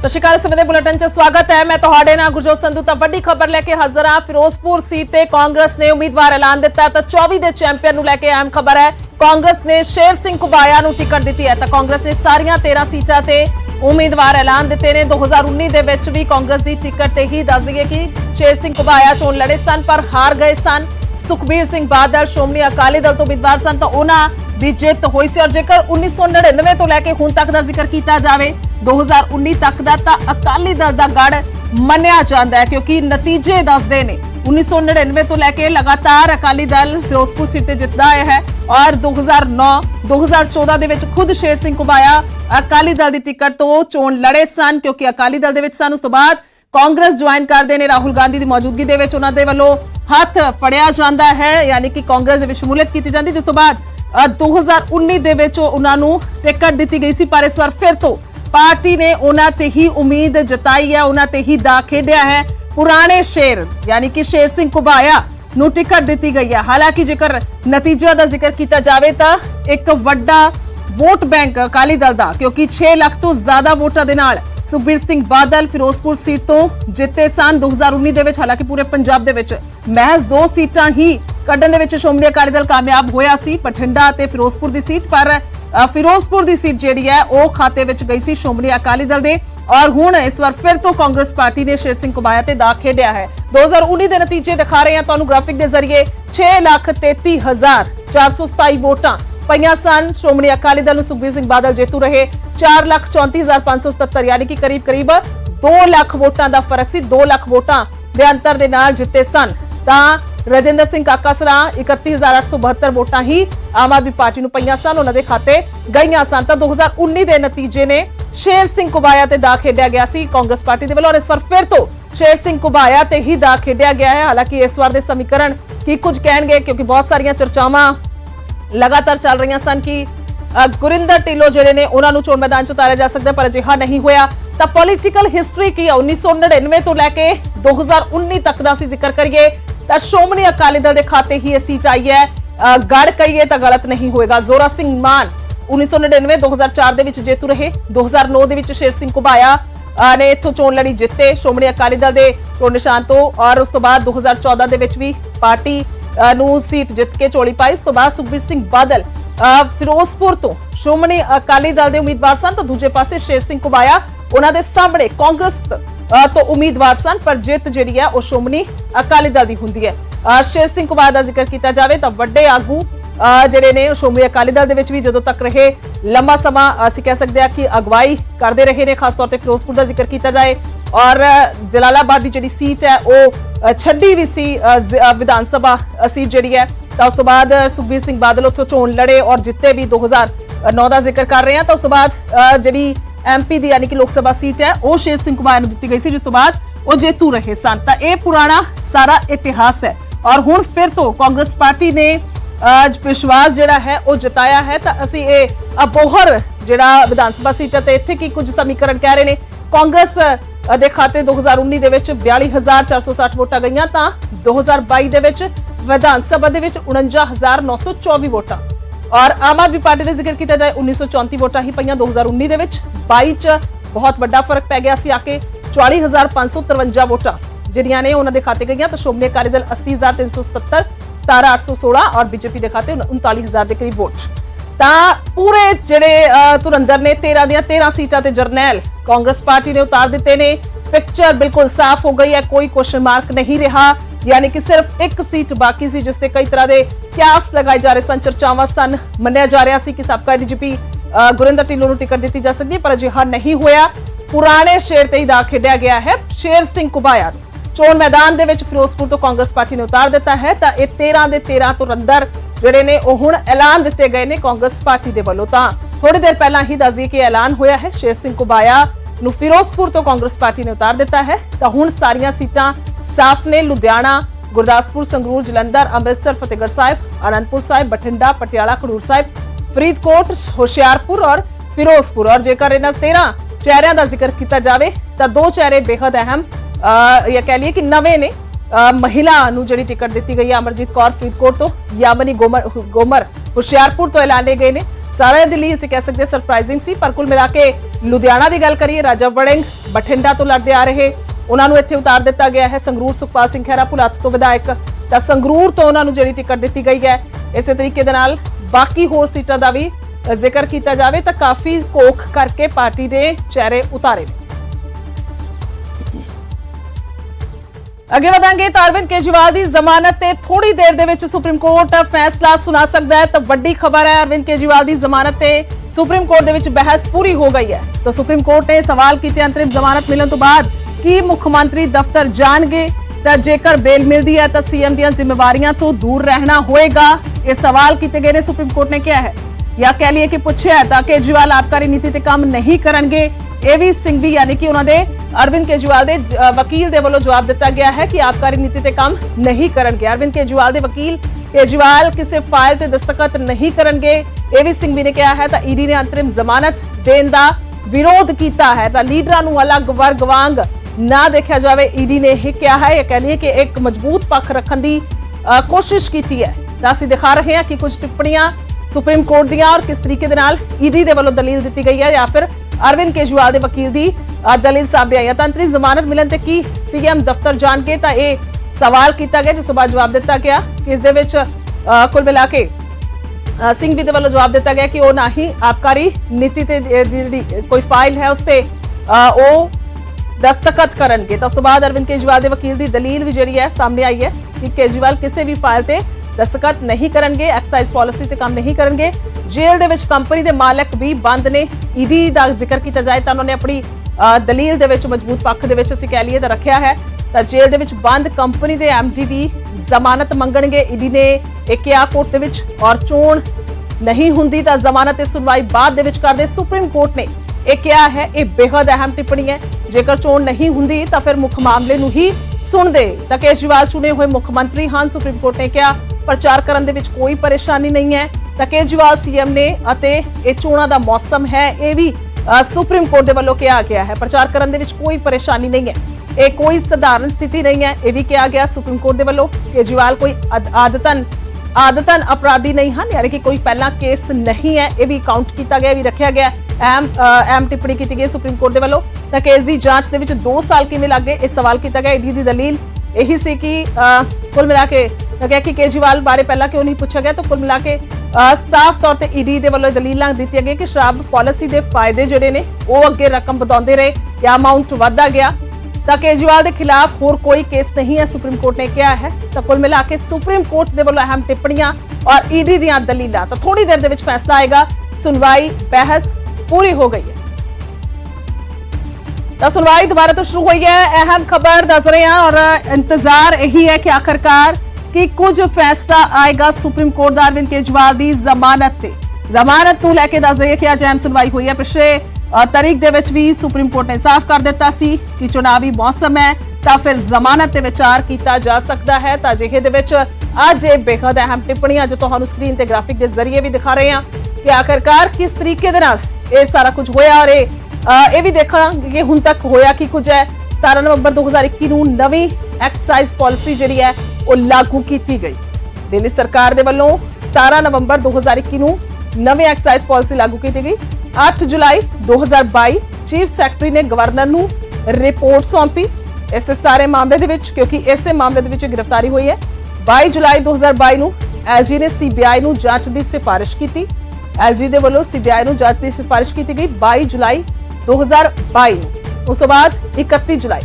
ਸਤਿ ਸ਼੍ਰੀ ਅਕਾਲ ਸਮੇਂ ਬੁਲੇਟਿਨ 'ਚ ਸਵਾਗਤ ਹੈ। ਮੈਂ ਤੁਹਾਡੇ ਨਾਲ ਗੁਰਜੋਤ ਸੰਧੂ, ਤਾਂ ਵੱਡੀ ਖਬਰ ਲੈ ਕੇ ਹਾਜ਼ਰ ਹਾਂ। ਫਿਰੋਜ਼ਪੁਰ ਸੀਟ ਤੇ ਕਾਂਗਰਸ ਨੇ ਉਮੀਦਵਾਰ ਐਲਾਨ ਦਿੱਤਾ, ਤਾਂ 24 ਦੇ ਚੈਂਪੀਅਨ ਨੂੰ ਲੈ ਕੇ ਅਹਿਮ ਖਬਰ ਹੈ। ਕਾਂਗਰਸ ਨੇ ਸ਼ੇਰ ਸਿੰਘ ਕੁਬਾਇਆ ਨੂੰ ਟਿਕਟ ਦਿੱਤੀ ਹੈ, ਤਾਂ ਕਾਂਗਰਸ ਨੇ ਸਾਰੀਆਂ 13 ਸੀਟਾਂ ਤੇ ਉਮੀਦਵਾਰ ਐਲਾਨ ਦਿੱਤੇ ਨੇ। 2019 ਦੇ ਵਿੱਚ ਵੀ ਕਾਂਗਰਸ ਦੀ ਟਿਕਟ ਤੇ ਹੀ ਦੱਸ ਦਈਏ ਕਿ ਸ਼ੇਰ ਸਿੰਘ ਕੁਬਾਇਆ ਚੋਣ ਲੜੇ ਸਨ, ਪਰ ਹਾਰ ਗਏ ਸਨ। ਸੁਖਬੀਰ ਸਿੰਘ ਬਾਦਲ, ਸ਼੍ਰੋਮਣੀ ਅਕਾਲੀ ਦਲ ਤੋਂ ਉਮੀਦਵਾਰ ਸਨ, ਤਾਂ ਉਹਨਾਂ ਦੀ ਜਿੱਤ ਹੋਈ ਸੀ ਔਰ ਜੇਕਰ 1999 ਤੋਂ ਲੈ ਕੇ ਹੁਣ ਤੱਕ ਦਾ ਜ਼ਿਕਰ ਕੀਤਾ ਜਾਵੇ 2019 ਤੱਕ ਦਾ ਤਾਂ ਅਕਾਲੀ ਦਲ ਦਾ ਗੜ ਮੰਨਿਆ ਜਾਂਦਾ ਹੈ, ਕਿਉਂਕਿ ਨਤੀਜੇ ਦੱਸਦੇ ਨੇ 1999 ਤੋਂ ਲੈ ਕੇ ਲਗਾਤਾਰ ਅਕਾਲੀ ਦਲ ਫਿਰੋਜ਼ਪੁਰ ਸੀਟ ਤੇ ਜਿੱਤਦਾ ਆਇਆ ਹੈ ਔਰ 2009 2014 ਦੇ ਵਿੱਚ ਖੁਦ ਸ਼ੇਰ ਸਿੰਘ ਕੁਬਾਇਆ ਅਕਾਲੀ ਦਲ ਦੀ ਟਿਕਟ ਤੋਂ ਚੋਣ ਲੜੇ ਸਨ, ਕਿਉਂਕਿ ਅਕਾਲੀ ਦਲ ਦੇ ਵਿੱਚ ਸਨ, ਉਸ ਤੋਂ ਬਾਅਦ ਕਾਂਗਰਸ ਜੁਆਇਨ ਕਰਦੇ ਨੇ ਰਾਹੁਲ ਗਾਂਧੀ ਦੀ ਮੌਜੂਦਗੀ ਦੇ ਵਿੱਚ ਉਹਨਾਂ ਦੇ ਵੱਲੋਂ ਹੱਥ ਫੜਿਆ ਜਾਂਦਾ ਹੈ, ਯਾਨੀ ਕਿ ਕਾਂਗਰਸ ਦੇ ਵਿੱਚ ਸ਼ਮੂਲੀਅਤ ਕੀਤੀ ਜਾਂਦੀ, ਜਿਸ ਤੋਂ ਬਾਅਦ 2019 ਦੇ ਵਿੱਚ ਉਹਨਾਂ ਨੂੰ ਟਿਕਟ ਦਿੱਤੀ ਗਈ ਸੀ, ਪਰ ਇਸ ਵਾਰ ਫਿਰ ਤੋਂ ਪਾਰਟੀ ਨੇ ਉਹਨਾਂ ਤੇ ਹੀ ਉਮੀਦ ਜਤਾਈ ਹੈ, ਉਹਨਾਂ ਤੇ ਹੀ ਦਾ ਖੇਡਿਆ ਹੈ। ਪੁਰਾਣੇ ਸ਼ੇਰ, ਯਾਨੀ ਕਿ ਸ਼ੇਰ ਸਿੰਘ ਕੁਬਾਇਆ ਨੂੰ ਟਿਕਟ ਦਿੱਤੀ ਗਈ ਹੈ। ਹਾਲਾਂਕਿ ਜੇਕਰ ਨਤੀਜਿਆਂ ਦਾ ਜ਼ਿਕਰ ਕੀਤਾ ਜਾਵੇ ਤਾਂ ਇੱਕ ਵੱਡਾ ਵੋਟ ਬੈਂਕ ਅਕਾਲੀ ਦਲ ਦਾ, ਕਿਉਂਕਿ 6 ਲੱਖ ਤੋਂ ਜ਼ਿਆਦਾ ਵੋਟਾਂ ਦੇ ਨਾਲ ਸੁਖਬੀਰ ਸਿੰਘ ਬਾਦਲ ਫਿਰੋਜ਼ਪੁਰ ਸੀਟ ਤੋਂ ਜਿੱਤੇ ਸਨ। 2019 ਦੇ ਵਿੱਚ, ਹਾਲਾਂਕਿ ਪੂਰੇ ਪੰਜਾਬ ਦੇ ਵਿੱਚ ਮਹਿਜ਼ ਦੋ ਸੀਟਾਂ ਹੀ ਕੱਢਣ ਦੇ ਵਿੱਚ ਸ਼੍ਰੋਮਣੀ ਅਕਾਲੀ ਦਲ ਕਾਮਯਾਬ ਹੋਇਆ ਸੀ ਪਠਿੰਡਾ ਅਤੇ ਫਿਰੋਜ਼ਪੁਰ ਦੀ ਸੀਟ, ਪਰ ਫਿਰੋਜ਼ਪੁਰ ਦੀ ਸੀਟ ਜਿਹੜੀ ਹੈ, ਉਹ ਖਾਤੇ ਵਿੱਚ ਗਈ ਸੀ ਸ਼੍ਰੋਮਣੀ ਅਕਾਲੀ ਦਲ ਦੇ ਔਰ ਹੁਣ ਇਸ ਵਾਰ ਫਿਰ ਤੋਂ ਕਾਂਗਰਸ ਪਾਰਟੀ ਨੇ ਸ਼ੇਰ ਸਿੰਘ ਕੁਮਾਇਆ ਤੇ ਦਾ ਖੇਡਿਆ ਹੈ। 2019 ਦੇ ਨਤੀਜੇ ਦਿਖਾ ਰਹੇ ਹਾਂ ਤੁਹਾਨੂੰ ਗ੍ਰਾਫਿਕ ਦੇ ਜ਼ਰੀਏ। 633427 ਵੋਟਾਂ ਪਈਆਂ ਸਨ। ਸ਼੍ਰੋਮਣੀ ਅਕਾਲੀ ਦਲ ਨੂੰ ਸੁਖਬੀਰ ਸਿੰਘ ਬਾਦਲ ਜੇਤੂ ਰਹੇ। 434577 ਯਾਨੀ ਕਿ ਕਰੀਬ ਕਰੀਬ 2 ਲੱਖ ਵੋਟਾਂ ਦਾ ਫ਼ਰਕ ਸੀ। 2 ਲੱਖ ਵੋਟਾਂ ਦੇ ਅੰਤਰ ਦੇ ਨਾਲ ਜਿੱਤੇ ਸਨ। ਤਾਂ ਰਜਿੰਦਰ ਸਿੰਘ ਕਾਕਾ ਸਰਾ 31872 ਵੋਟਾਂ ਹੀ ਆਮ ਆਦਮੀ ਪਾਰਟੀ ਨੂੰ ਪਈਆਂ ਸਨ। ਉਹਨਾਂ ਦੇ ਖਾਤੇ ਗਈਆਂ ਸਨ ਤਾਂ 2019 ਦੇ ਨਤੀਜੇ ਨੇ ਸ਼ੇਰ ਸਿੰਘ ਕੁਬਾਇਆ ਤੇ ਦਾ ਖੇਡਿਆ ਗਿਆ ਸੀ। ਕਾਂਗਰਸ ਪਾਰਟੀ ਦੇ ਵੱਲੋਂ ਔਰ ਇਸ ਵਾਰ ਫਿਰ ਤੋਂ ਸ਼ੇਰ ਸਿੰਘ ਕੁਬਾਇਆ ਤੇ ਹੀ ਦਾ ਖੇਡਿਆ ਗਿਆ ਹੈ। ਹਾਲਾਂਕਿ ਇਸ ਵਾਰ ਦੇ ਸਮੀਕਰਨ ਕੀ ਕੁਝ ਕਹਿਣਗੇ ਕਿਉਂਕਿ ਬਹੁਤ ਸਾਰੀਆਂ ਚਰਚਾਵਾਂ ਲਗਾਤਾਰ ਚੱਲ ਰਹੀਆਂ ਸਨ ਕਿ ਗੁਰਿੰਦਰ ਢਿੱਲੋਂ ਜਿਹੜੇ ਨੇ ਉਹਨਾਂ ਨੂੰ ਚੋਣ ਮੈਦਾਨ 'ਚ ਉਤਾਰਿਆ ਜਾ ਸਕਦਾ ਪਰ ਅਜਿਹਾ ਨਹੀਂ ਹੋਇਆ। ਤਾਂ ਪੋਲੀਟੀਕਲ ਹਿਸਟਰੀ ਕੀ ਹੈ 1999 ਤੋਂ ਲੈ ਕੇ 2019 ਤੱਕ ਦਾ ਅਸੀਂ ਜ਼ਿਕਰ ਕਰੀਏ। ਤਾਂ ਸ਼੍ਰੋਮਣੀ ਅਕਾਲੀ ਦਲ ਦੇ ਖਾਤੇ ਹੀ ਇਹ ਸੀਟ ਆਈ ਹੈ। ਗੜ ਕਹੀਏ ਤਾਂ ਗਲਤ ਨਹੀਂ ਹੋਏਗਾ। ਜ਼ੋਰਾ ਸਿੰਘ ਮਾਨ 1999 2004 ਦੇ ਵਿੱਚ ਜੇਤੂ ਰਹੇ। 2009 ਦੇ ਵਿੱਚ ਸ਼ੇਰ ਸਿੰਘ ਕੁਬਾਇਆ ਨੇ ਇੱਥੋਂ ਚੋਣ ਲੜੀ ਜਿੱਤੇ। ਸ਼੍ਰੋਮਣੀ ਅਕਾਲੀ ਦਲ ਦੇ ਚੋਣ ਨਿਸ਼ਾਨ ਤੋਂ ਔਰ ਉਸ ਤੋਂ ਬਾਅਦ 2014 ਦੇ ਵਿੱਚ ਵੀ ਪਾਰਟੀ ਨੂੰ ਸੀਟ ਜਿੱਤ ਕੇ ਚੋਲੀ ਪਾਈ। ਉਸ ਤੋਂ ਬਾਅਦ ਸੁਖਬੀਰ ਸਿੰਘ ਬਾਦਲ ਅ, ਫਿਰੋਜ਼ਪੁਰ ਤੋਂ ਸ਼੍ਰੋਮਣੀ ਅਕਾਲੀ ਦਲ ਦੇ ਉਮੀਦਵਾਰ ਸਨ ਤਾਂ ਦੂਜੇ ਪਾਸੇ ਸ਼ੇਰ ਸਿੰਘ ਕੁਬਾਇਆ ਉਹਨਾਂ ਦੇ ਸਾਹਮਣੇ ਕਾਂਗਰਸ ਤੋਂ ਉਮੀਦਵਾਰ ਸਨ, ਪਰ ਜਿੱਤ ਜਿਹੜੀ ਹੈ ਉਹ ਸ਼੍ਰੋਮਣੀ ਅਕਾਲੀ ਦਲ ਦੀ ਹੁੰਦੀ ਹੈ। ਸ਼ੇਰ ਸਿੰਘ ਕੁਮਾਰ ਦਾ ਜ਼ਿਕਰ ਕੀਤਾ ਜਾਵੇ ਤਾਂ ਵੱਡੇ ਆਗੂ ਜਿਹੜੇ ਨੇ ਉਹ ਸ਼੍ਰੋਮਣੀ ਅਕਾਲੀ ਦਲ ਦੇ ਵਿੱਚ ਵੀ ਜਦੋਂ ਤੱਕ ਰਹੇ, ਲੰਮਾ ਸਮਾਂ ਅਸੀਂ ਕਹਿ ਸਕਦੇ ਹਾਂ ਕਿ ਅਗਵਾਈ ਕਰਦੇ ਰਹੇ ਨੇ, ਖਾਸ ਤੌਰ ਤੇ ਫਿਰੋਜ਼ਪੁਰ ਦਾ ਜ਼ਿਕਰ ਕੀਤਾ ਜਾਏ। ਔਰ ਜਲਾਲਾਬਾਦ ਦੀ ਜਿਹੜੀ ਸੀਟ ਹੈ, ਉਹ ਛੱਡੀ ਵੀ ਸੀ ਵਿਧਾਨ ਸਭਾ ਸੀਟ ਜਿਹੜੀ ਹੈ। ਤਾਂ ਉਸ ਤੋਂ ਬਾਅਦ ਸੁਖਬੀਰ ਸਿੰਘ ਬਾਦਲ ਉੱਥੋਂ ਚੋਣ ਲੜੇ ਔਰ ਜਿੱਤੇ ਵੀ 2009 ਦਾ ਜ਼ਿਕਰ ਕਰ ਰਹੇ ਹਾਂ। ਤਾਂ ਉਸ ਤੋਂ ਬਾਅਦ ਜਿਹੜੀ ਐਮਪੀ ਦੀ ਯਾਨੀ ਕਿ ਲੋਕ ਸਭਾ ਸੀਟ ਹੈ, ਉਹ ਸ਼ੇਰ ਸਿੰਘ ਕੁਮਾਰ ਨੂੰ ਦਿੱਤੀ ਗਈ ਸੀ, ਜਿਸ ਤੋਂ ਬਾਅਦ ਉਹ ਜੇਤੂ ਰਹੇ ਸਨ। ਤਾਂ ਇਹ ਪੁਰਾਣਾ ਸਾਰਾ ਇਤਿਹਾਸ ਹੈ। ਔਰ ਹੁਣ ਫਿਰ ਤੋਂ ਕਾਂਗਰਸ ਪਾਰਟੀ ਨੇ ਅੱਜ ਵਿਸ਼ਵਾਸ ਜਿਹੜਾ ਹੈ, ਉਹ ਜਤਾਇਆ ਹੈ। ਤਾਂ ਅਸੀਂ ਇਹ ਅਬੋਹਰ ਜਿਹੜਾ ਵਿਧਾਨ ਸਭਾ ਸੀਟ ਤੇ ਇੱਥੇ ਕੀ ਕੁਝ ਸਮੀਕਰਨ ਕਹਿ ਰਹੇ ਨੇ? ਕਾਂਗਰਸ ਦੇ ਖਾਤੇ 2019 ਦੇ ਵਿੱਚ 42460 ਵੋਟਾਂ ਗਈਆਂ, ਤਾਂ 2022 ਦੇ ਵਿੱਚ ਵਿਧਾਨ ਸਭਾ ਦੇ ਵਿੱਚ 49924 ਵੋਟਾਂ। ਔਰ ਆਮ ਆਦਮੀ ਪਾਰਟੀ ਦਾ ਜ਼ਿਕਰ ਕੀਤਾ ਜਾਏ 1934 ਵੋਟਾਂ ਹੀ ਪਈਆਂ 2019 ਦੇ ਵਿੱਚ। 22 ਚ ਬਹੁਤ ਵੱਡਾ ਫ਼ਰਕ ਪੈ ਗਿਆ ਸੀ ਆ ਕੇ 44553 ਵੋਟਾਂ ਜਿਹੜੀਆਂ ਨੇ ਉਹਨਾਂ ਦੇ ਖਾਤੇ ਗਈਆਂ। ਤਾਂ ਸ਼੍ਰੋਮਣੀ ਅਕਾਲੀ ਦਲ 80377 17816 ਔਰ ਬੀਜੇਪੀ ਦੇ ਖਾਤੇ 39000 ਦੇ ਕਰੀਬ ਵੋਟ। ਤਾਂ ਪੂਰੇ ਜਿਹੜੇ ਅ, ਧੁਰੰਦਰ ਨੇ 13 ਦੀਆਂ 13 ਸੀਟਾਂ ਤੇ ਜਰਨੈਲ ਕਾਂਗਰਸ ਪਾਰਟੀ ਨੇ ਉਤਾਰ ਦਿੱਤੇ ਨੇ। ਪਿਕਚਰ ਬਿਲਕੁਲ ਸਾਫ਼ ਹੋ ਗਈ ਹੈ ਕੋਈ ਕੁਐਸਚਨ ਮਾਰਕ ਨਹੀਂ ਰਿਹਾ। ਯਾਨੀ ਕਿ ਸਿਰਫ ਇੱਕ ਸੀਟ ਬਾਕੀ ਸੀ, ਜਿਸ ਤੇ ਕਈ ਤਰ੍ਹਾਂ ਦੇ ਕਿਆਸ ਲਗਾਏ ਜਾ ਰਹੇ ਸਨ, ਚਰਚਾਵਾਂ ਸਨ। ਮੰਨਿਆ ਜਾ ਰਿਹਾ ਸੀ ਕਿ ਸਾਬਕਾ ਡੀਜੀਪੀ ਗੁਰਿੰਦਰ ਢਿੱਲੋਂ ਨੂੰ ਟਿਕਟ ਦਿੱਤੀ ਜਾ ਸਕਦੀ, ਪਰ ਅਜਿਹਾ ਨਹੀਂ ਹੋਇਆ। ਪੁਰਾਣੇ ਸ਼ੇਰ ਤੇ ਹੀ ਦਾ ਖੇਡਿਆ ਗਿਆ ਹੈ, ਸ਼ੇਰ ਸਿੰਘ ਕੁਬਾਇਆ ਨੂੰ। ਚੋਣ ਮੈਦਾਨ ਦੇ ਵਿੱਚ ਫਿਰੋਜ਼ਪੁਰ ਤੋਂ ਕਾਂਗਰਸ ਪਾਰਟੀ ਨੇ ਉਤਾਰ ਦਿੱਤਾ ਹੈ, ਤਾਂ ਇਹ 13 ਦੇ 13 ਤੋਂ ਅੰਦਰ ਜਿਹੜੇ ਨੇ, ਉਹ ਹੁਣ ਐਲਾਨ ਦਿੱਤੇ ਗਏ ਨੇ ਕਾਂਗਰਸ ਪਾਰਟੀ ਦੇ ਵੱਲੋਂ। ਤਾਂ ਥੋੜੀ ਦੇਰ ਪਹਿਲਾਂ ਹੀ ਦੱਸ ਦਈਏ ਕਿ ਐਲਾਨ ਹੋਇਆ ਹੈ, ਸ਼ੇਰ ਸਿੰਘ ਕੁਬਾਇਆ ਨੂੰ ਫਿਰੋਜ਼ਪੁਰ ਤੋਂ ਕਾਂਗਰਸ ਪਾਰਟੀ ਨੇ ਉਤਾਰ ਦਿੱਤਾ ਹੈ, ਤਾਂ ਹੁਣ ਸਾਰੀਆਂ ਸੀਟਾਂ ਸਾਫ਼ ਨੇ ਲੁਧਿਆਣਾ, ਗੁਰਦਾਸਪੁਰ, ਸੰਗਰੂਰ, ਜਲੰਧਰ, ਅੰਮ੍ਰਿਤਸਰ, ਫਤਿਹਗੜ੍ਹ ਸਾਹਿਬ ਅਨੰਦਪੁਰ ਸਾਹਿਬ, ਬਠਿੰਡਾ, ਪਟਿਆਲਾ, ਖਡੂਰ ਸਾਹਿਬ, ਫਰੀਦਕੋਟ, ਹੁਸ਼ਿਆਰਪੁਰ ਔਰ ਫਿਰੋਜ਼ਪੁਰ ਔਰ ਜੇਕਰ ਇਹਨਾਂ 13 ਚਿਹਰਿਆਂ ਦਾ ਜ਼ਿਕਰ ਕੀਤਾ ਜਾਵੇ, ਤਾਂ ਦੋ ਚਿਹਰੇ ਬੇहद ਅਹਿਮ ਅਹ ਇਹ ਕਹਿ ਲਈਏ ਕਿ ਨਵੇਂ ਨੇ। ਮਹਿਲਾ ਨੂੰ ਜਿਹੜੀ ਟਿਕਟ ਦਿੱਤੀ ਗਈ ਹੈ ਅਮਰਜੀਤ ਕੌਰ ਫਰੀਦਕੋਟ ਤੋਂ, ਯਾਮਨੀ ਗੋਮਰ ਗੋਮਰ ਹੁਸ਼ਿਆਰਪੁਰ ਤੋਂ ਐਲਾਨੇ ਗਏ ਨੇ। ਸਾਰਿਆਂ ਦੇ ਲਈ ਅਸੀਂ ਕਹਿ ਸਕਦੇ ਸਰਪ੍ਰਾਈਜ਼ਿੰਗ ਸੀ, ਪਰ ਕੁੱਲ ਮਿਲਾ ਕੇ ਲੁਧਿਆਣਾ ਦੀ ਗੱਲ ਕਰੀਏ, ਰਾਜਾ ਵੜਿੰਗ ਬਠਿੰਡਾ ਤੋਂ ਲੜਦੇ ਆ ਰਹੇ। ਉਹਨਾਂ ਨੂੰ ਇੱਥੇ ਉਤਾਰ ਦਿੱਤਾ ਗਿਆ ਹੈ। ਸੰਗਰੂਰ ਸੁਖਪਾਲ ਸਿੰਘ ਖਹਿਰਾ ਪੁਲਾਤ ਤੋਂ ਵਿਧਾਇਕ। ਤਾਂ ਸੰਗਰੂਰ ਤੋਂ ਉਹਨਾਂ ਨੂੰ ਜਿਹੜੀ ਟਿਕਟ ਦਿੱਤੀ ਗਈ ਹੈ, ਇਸੇ ਤਰੀਕੇ ਦੇ ਨਾਲ ਬਾਕੀ ਹੋਰ ਸੀਟਾਂ ਦਾ ਵੀ ਜ਼ਿਕਰ ਕੀਤਾ ਜਾਵੇ ਤਾਂ ਕਾਫੀ ਕੋਖ ਕਰਕੇ ਪਾਰਟੀ ਦੇ ਚਿਹਰੇ ਉਤਾਰੇ ਨੇ। ਅੱਗੇ ਵਧਾਂਗੇ ਤਾਂ ਅਰਵਿੰਦ ਕੇਜਰੀਵਾਲ ਦੀ ਜ਼ਮਾਨਤ ਤੇ ਥੋੜੀ ਦੇਰ ਦੇ ਵਿੱਚ ਸੁਪਰੀਮ ਕੋਰਟ ਫੈਸਲਾ ਸੁਣਾ ਸਕਦਾ ਹੈ। ਤਾਂ ਵੱਡੀ ਖਬਰ ਹੈ ਅਰਵਿੰਦ ਕੇਜਰੀਵਾਲ ਦੀ ਜ਼ਮਾਨਤ ਤੇ ਸੁਪਰੀਮ ਕੋਰਟ ਦੇ ਵਿੱਚ ਬਹਿਸ ਪੂਰੀ ਹੋ ਗਈ ਹੈ। ਤਾਂ ਸੁਪਰੀਮ ਕੋਰਟ ਨੇ ਸਵਾਲ ਕੀਤੇ ਅੰਤਰਿਮ ਜ਼ਮਾਨਤ ਮਿਲਣ ਤੋਂ ਬਾਅਦ ਕੀ ਮੁੱਖ ਮੰਤਰੀ ਦਫ਼ਤਰ ਜਾਣਗੇ? ਤਾਂ ਜੇਕਰ ਬੇਲ ਮਿਲਦੀ ਹੈ ਤਾਂ ਸੀਐਮ ਦੀਆਂ ਜ਼ਿੰਮੇਵਾਰੀਆਂ ਤੋਂ ਦੂਰ ਰਹਿਣਾ ਹੋਏਗਾ। ਇਹ ਸਵਾਲ ਕੀਤੇ ਗਏ ਨੇ, ਸੁਪਰੀਮ ਕੋਰਟ ਨੇ ਕਿਹਾ ਹੈ। ਜਾਂ ਕਹਿ ਲਈਏ ਕਿ ਪੁੱਛਿਆ ਤਾਂ ਕੇਜਰੀਵਾਲ ਆਬਕਾਰੀ ਨੀਤੀ ਤੇ ਕੰਮ ਨਹੀਂ ਕਰਨਗੇ। ਏਵੀ ਸਿੰਘ ਵੀ ਯਾਨੀ ਕਿ ਉਹਨਾਂ ਦੇ ਅਰਵਿੰਦ ਕੇਜਰੀਵਾਲ ਦੇ ਵਕੀਲ ਦੇ ਵੱਲੋਂ ਜਵਾਬ ਦਿੱਤਾ ਗਿਆ ਹੈ ਕਿ ਆਬਕਾਰੀ ਨੀਤੀ ਤੇ ਕੰਮ ਨਹੀਂ ਕਰਨਗੇ। ਅਰਵਿੰਦ ਕੇਜਰੀਵਾਲ ਦੇ ਵਕੀਲ ਕੇਜਰੀਵਾਲ ਕਿਸੇ ਫਾਈਲ ਤੇ ਦਸਤਖਤ ਨਹੀਂ ਕਰਨਗੇ। ਏਵੀ ਸਿੰਘ ਵੀ ਨੇ ਕਿਹਾ ਹੈ ਤਾਂ ਈਡੀ ਨੇ ਅੰਤਰਿਮ ਜ਼ਮਾਨਤ ਦੇਣ ਦਾ ਵਿਰੋਧ ਕੀਤਾ ਹੈ। ਤਾਂ ਲੀਡਰਾਂ ਨੂੰ ਅਲੱਗ ਵਰਗ ਵਾਂਗ ਨਾ ਦੇਖਿਆ ਜਾਵੇ, ਈਡੀ ਨੇ ਇਹ ਕਿਹਾ ਹੈ, ਇਹ ਕਹਿ ਲਈਏ ਕਿ ਇੱਕ ਮਜ਼ਬੂਤ ਪੱਖ ਰੱਖਣ ਦੀ ਕੋਸ਼ਿਸ਼ ਕੀਤੀ ਹੈ। ਤਾਂ ਅਸੀਂ ਦਿਖਾ ਰਹੇ ਹਾਂ ਕਿ ਕੁਝ ਟਿੱਪਣੀਆਂ ਸੁਪਰੀਮ ਕੋਰਟ ਦੀਆਂ ਔਰ ਕਿਸ ਤਰੀਕੇ ਦੇ ਨਾਲ ਈਡੀ ਦੇ ਵੱਲੋਂ ਦਲੀਲ ਦਿੱਤੀ ਗਈ ਹੈ ਜਾਂ ਫਿਰ ਅਰਵਿੰਦ ਕੇਜਰੀਵਾਲ ਦੇ ਵਕੀਲ ਦੀ ਦਲੀਲ ਸਾਹਮਣੇ ਆਈ ਹੈ। ਤਾਂ ਅੰਤਰੀ ਜ਼ਮਾਨਤ ਮਿਲਣ ਤੇ ਕੀ ਸੀਐਮ ਦਫ਼ਤਰ ਜਾਣ ਕੇ ਤਾਂ ਇਹ ਸਵਾਲ ਕੀਤਾ ਗਿਆ, ਜਿਸ ਤੋਂ ਬਾਅਦ ਜਵਾਬ ਦਿੱਤਾ ਗਿਆ ਕਿ ਇਸ ਦੇ ਵਿੱਚ ਕੁੱਲ ਮਿਲਾ ਕੇ ਸਿੰਘ ਵੀ ਦੇ ਵੱਲੋਂ ਜਵਾਬ ਦਿੱਤਾ ਗਿਆ ਕਿ ਉਹ ਨਾ ਹੀ ਆਬਕਾਰੀ ਨੀਤੀ ਤੇ ਜਿਹੜੀ ਕੋਈ ਫਾਈਲ ਹੈ ਉਸ ਤੇ ਉਹ ਦਸਤਖਤ ਕਰਨਗੇ। ਤਾਂ ਉਸ ਤੋਂ ਬਾਅਦ ਅਰਵਿੰਦ ਕੇਜਰੀਵਾਲ ਦੇ ਵਕੀਲ ਦੀ ਦਲੀਲ ਵੀ ਜਿਹੜੀ ਹੈ ਸਾਹਮਣੇ ਆਈ ਹੈ ਕਿ ਕੇਜਰੀਵਾਲ ਕਿਸੇ ਵੀ ਫਾਈਲ ਤੇ ਦਸਤਖਤ ਨਹੀਂ ਕਰਨਗੇ ਐਕਸਾਈਜ਼ ਪਾਲਿਸੀ ਤੇ ਕੰਮ ਨਹੀਂ ਕਰਨਗੇ। ਜੇਲ੍ਹ ਦੇ ਵਿੱਚ ਕੰਪਨੀ ਦੇ ਮਾਲਕ ਵੀ ਬੰਦ ਨੇ। ਈਡੀ ਦਾ ਜ਼ਿਕਰ ਕੀਤਾ ਜਾਏ ਤਾਂ ਉਹਨਾਂ ਨੇ ਆਪਣੀ ਦਲੀਲ ਦੇ ਵਿੱਚ ਮਜ਼ਬੂਤ ਪੱਖ ਦੇ ਵਿੱਚ ਅਸੀਂ ਕਹਿ ਲਈਏ ਤਾਂ ਰੱਖਿਆ ਹੈ। ਤਾਂ ਜੇਲ੍ਹ ਦੇ ਵਿੱਚ ਬੰਦ ਕੰਪਨੀ ਦੇ ਐਮਡੀ ਵੀ ਜ਼ਮਾਨਤ ਮੰਗਣਗੇ। ਈਡੀ ਨੇ ਇਹ ਕਿਹਾ ਕੋਰਟ ਦੇ ਵਿੱਚ ਔਰ ਚੋਣ ਨਹੀਂ ਹੁੰਦੀ ਤਾਂ ਜ਼ਮਾਨਤ ਤੇ ਸੁਣਵਾਈ ਬਾਅਦ ਦੇ ਵਿੱਚ ਕਰਦੇ। ਸੁਪਰੀਮ ਕੋਰਟ ਨੇ ਇਹ ਕਿਹਾ ਹੈ, ਇਹ ਬੇहद ਅਹਿਮ ਟਿੱਪਣੀ ਹੈ। ਜੇਕਰ ਚੋਣ ਨਹੀਂ ਹੁੰਦੀ, ਤਾਂ ਫਿਰ ਮੁੱਖ ਮਾਮਲੇ ਨੂੰ ਹੀ ਸੁਣਦੇ। ਤਾਂ ਕੇਜਰੀਵਾਲ ਚੁਣੇ ਹੋਏ ਮੁੱਖ ਮੰਤਰੀ ਹਨ, ਸੁਪਰੀਮ ਕੋਰਟ ਨੇ ਕਿਹਾ, ਪ੍ਰਚਾਰ ਕਰਨ ਦੇ ਵਿੱਚ ਕੋਈ ਪਰੇਸ਼ਾਨੀ ਨਹੀਂ ਹੈ। ਤਾਂ ਕੇਜਰੀਵਾਲ ਸੀਐਮ ਨੇ ਅਤੇ ਇਹ ਚੋਣਾਂ ਦਾ ਮੌਸਮ ਹੈ, ਇਹ ਵੀ ਸੁਪਰੀਮ ਕੋਰਟ ਦੇ ਵੱਲੋਂ ਕਿਹਾ ਗਿਆ ਹੈ। ਪ੍ਰਚਾਰ ਕਰਨ ਦੇ ਵਿੱਚ ਕੋਈ ਪਰੇਸ਼ਾਨੀ ਨਹੀਂ ਹੈ। ਇਹ ਕੋਈ ਸਧਾਰਨ ਸਥਿਤੀ ਨਹੀਂ ਹੈ, ਇਹ ਵੀ ਕਿਹਾ ਗਿਆ ਸੁਪਰੀਮ ਕੋਰਟ ਦੇ ਵੱਲੋਂ। ਕੇਜਰੀਵਾਲ ਕੋਈ ਆਦਤਨ ਆਦਤਨ ਅਪਰਾਧੀ ਨਹੀਂ ਹਨ ਯਾਨੀ ਕਿ ਕੋਈ ਪਹਿਲਾਂ ਕੇਸ ਨਹੀਂ ਹੈ ਇਹ ਵੀ ਕਾਊਂਟ ਕੀਤਾ ਗਿਆ ਵੀ ਰੱਖਿਆ ਗਿਆ। ਐਮ ਅ, ਐਮ ਟਿੱਪਣੀ ਕੀਤੀ ਗਈ ਸੁਪਰੀਮ ਕੋਰਟ ਦੇ ਵੱਲੋਂ। ਤਾਂ ਕੇਸ ਦੀ ਜਾਂਚ ਦੇ ਵਿੱਚ 2 ਸਾਲ ਕਿਵੇਂ ਲੱਗ ਗਏ ਇਹ ਸਵਾਲ ਕੀਤਾ ਗਿਆ ਈਡੀ ਦੀ ਦਲੀਲ। ਇਹੀ ਸੀ ਕਿ ਕੁੱਲ ਮਿਲਾ ਕੇ ਲੱਗਿਆ ਕਿ ਕੇਜਰੀਵਾਲ ਬਾਰੇ ਪਹਿਲਾਂ ਕਿਉਂ ਨਹੀਂ ਪੁੱਛਿਆ ਗਿਆ ਤਾਂ ਕੁੱਲ ਮਿਲਾ ਕੇ ਸਾਫ਼ ਤੌਰ ਤੇ ਈਡੀ ਦੇ ਵੱਲੋਂ ਦਲੀਲਾਂ ਦਿੱਤੀਆਂ ਗਈਆਂ ਕਿ ਸ਼ਰਾਬ ਪਾਲਿਸੀ ਦੇ ਫਾਇਦੇ ਜਿਹੜੇ ਨੇ ਉਹ ਅੱਗੇ ਰਕਮ ਵਧਾਉਂਦੇ ਰਹੇ ਜਾਂ ਅਮਾਉਂਟ ਵਧਦਾ ਗਿਆ। ਤਾਂ ਕੇਜਰੀਵਾਲ ਦੇ ਖਿਲਾਫ ਹੋਰ ਕੋਈ ਕੇਸ ਨਹੀਂ ਹੈ, ਸੁਪਰੀਮ ਕੋਰਟ ਨੇ ਕਿਹਾ ਹੈ। ਤਾਂ ਕੁੱਲ ਮਿਲਾ ਕੇ ਸੁਪਰੀਮ ਕੋਰਟ ਦੇ ਵੱਲੋਂ ਅਹਿਮ ਟਿੱਪਣੀਆਂ ਔਰ ਈਡੀ ਦੀਆਂ ਦਲੀਲਾਂ। ਤਾਂ ਥੋੜੀ ਦੇਰ ਦੇ ਵਿੱਚ ਫੈਸਲਾ ਆਏਗਾ। ਸੁਣਵਾਈ, ਬਹਿਸ ਪੂਰੀ ਹੋ ਗਈ ਹੈ। ਤਾਂ ਸੁਣਵਾਈ ਦੁਬਾਰਾ ਤੋਂ ਸ਼ੁਰੂ ਹੋਈ ਹੈ। ਅਹਿਮ ਖਬਰ ਦੱਸ ਰਹੇ ਹਾਂ ਔਰ ਇੰਤਜ਼ਾਰ ਇਹੀ ਹੈ ਕਿ ਆਖਰਕਾਰ ਕਿ ਕੁਝ ਫੈਸਲਾ ਆਏਗਾ ਸੁਪਰੀਮ ਕੋਰਟ ਦਾ ਅਰਵਿੰਦ ਕੇਜਰੀਵਾਲ ਦੀ ਜ਼ਮਾਨਤ ਤੇ। ਜ਼ਮਾਨਤ ਨੂੰ ਲੈ ਕੇ ਦੱਸ ਦਈਏ ਕਿ ਅੱਜ ਅਹਿਮ ਸੁਣਵਾਈ ਹੋਈ ਹੈ। ਪਿਛਲੇ ਤਾਰੀਖ ਦੇ ਵਿੱਚ ਵੀ ਸੁਪਰੀਮ ਕੋਰਟ ਨੇ ਸਾਫ਼ ਕਰ ਦਿੱਤਾ ਸੀ ਕਿ ਚੁਣਾਵੀ ਮੌਸਮ ਹੈ, ਤਾਂ ਫਿਰ ਜ਼ਮਾਨਤ ਤੇ ਵਿਚਾਰ ਕੀਤਾ ਜਾ ਸਕਦਾ ਹੈ। ਤਾਂ ਅਜਿਹੇ ਦੇ ਵਿੱਚ ਅੱਜ ਇਹ ਬੇहद ਅਹਿਮ ਟਿੱਪਣੀਆਂ ਜੋ ਤੁਹਾਨੂੰ ਸਕਰੀਨ ਤੇ ਗ੍ਰਾਫਿਕ ਦੇ ਜ਼ਰੀਏ ਵੀ ਦਿਖਾ ਰਹੇ ਹਾਂ ਕਿ ਆਖਰਕਾਰ ਕਿਸ ਤਰੀਕੇ ਦੇ ਨਾਲ ਇਹ ਸਾਰਾ ਕੁਝ ਹੋਇਆ ਔਰ ਇਹ ਇਹ ਵੀ ਦੇਖਾਂਗੇ ਹੁਣ ਤੱਕ ਹੋਇਆ ਕੀ ਕੁਝ ਹੈ। 17 ਨਵੰਬਰ 2021 ਨੂੰ ਨਵੀਂ ਐਕਸਾਈਜ਼ ਪਾਲਿਸੀ ਜਿਹੜੀ ਹੈ, ਉਹ ਲਾਗੂ ਕੀਤੀ ਗਈ। ਦਿੱਲੀ ਸਰਕਾਰ ਦੇ ਵੱਲੋਂ 17 ਨਵੰਬਰ 2021 ਨੂੰ ਨਵੀਂ ਐਕਸਾਈਜ਼ ਪਾਲਿਸੀ ਲਾਗੂ ਕੀਤੀ ਗਈ। 8 ਜੁਲਾਈ 2022 ਚੀਫ ਸੈਕਟਰੀ ਨੇ ਗਵਰਨਰ ਨੂੰ ਰਿਪੋਰਟ ਸੌਂਪੀ। ਇਸੇ ਸਾਰੇ ਮਾਮਲੇ ਦੇ ਵਿੱਚ, ਕਿਉਂਕਿ ਇਸੇ ਮਾਮਲੇ ਦੇ ਵਿੱਚ ਗ੍ਰਿਫਤਾਰੀ ਹੋਈ ਹੈ। 22 ਜੁਲਾਈ 2022 ਨੂੰ ਐਲਜੀ ਨੇ ਸੀਬੀਆਈ ਨੂੰ ਜਾਂਚ ਦੀ ਸਿਫਾਰਿਸ਼ ਕੀਤੀ। ਐਲਜੀ ਦੇ ਵੱਲੋਂ ਸੀਬੀਆਈ ਨੂੰ ਜਾਂਚ ਦੀ ਸਿਫਾਰਿਸ਼ ਕੀਤੀ ਗਈ 22 ਜੁਲਾਈ 2022 ਨੂੰ। ਉਸ ਤੋਂ ਬਾਅਦ 31 ਜੁਲਾਈ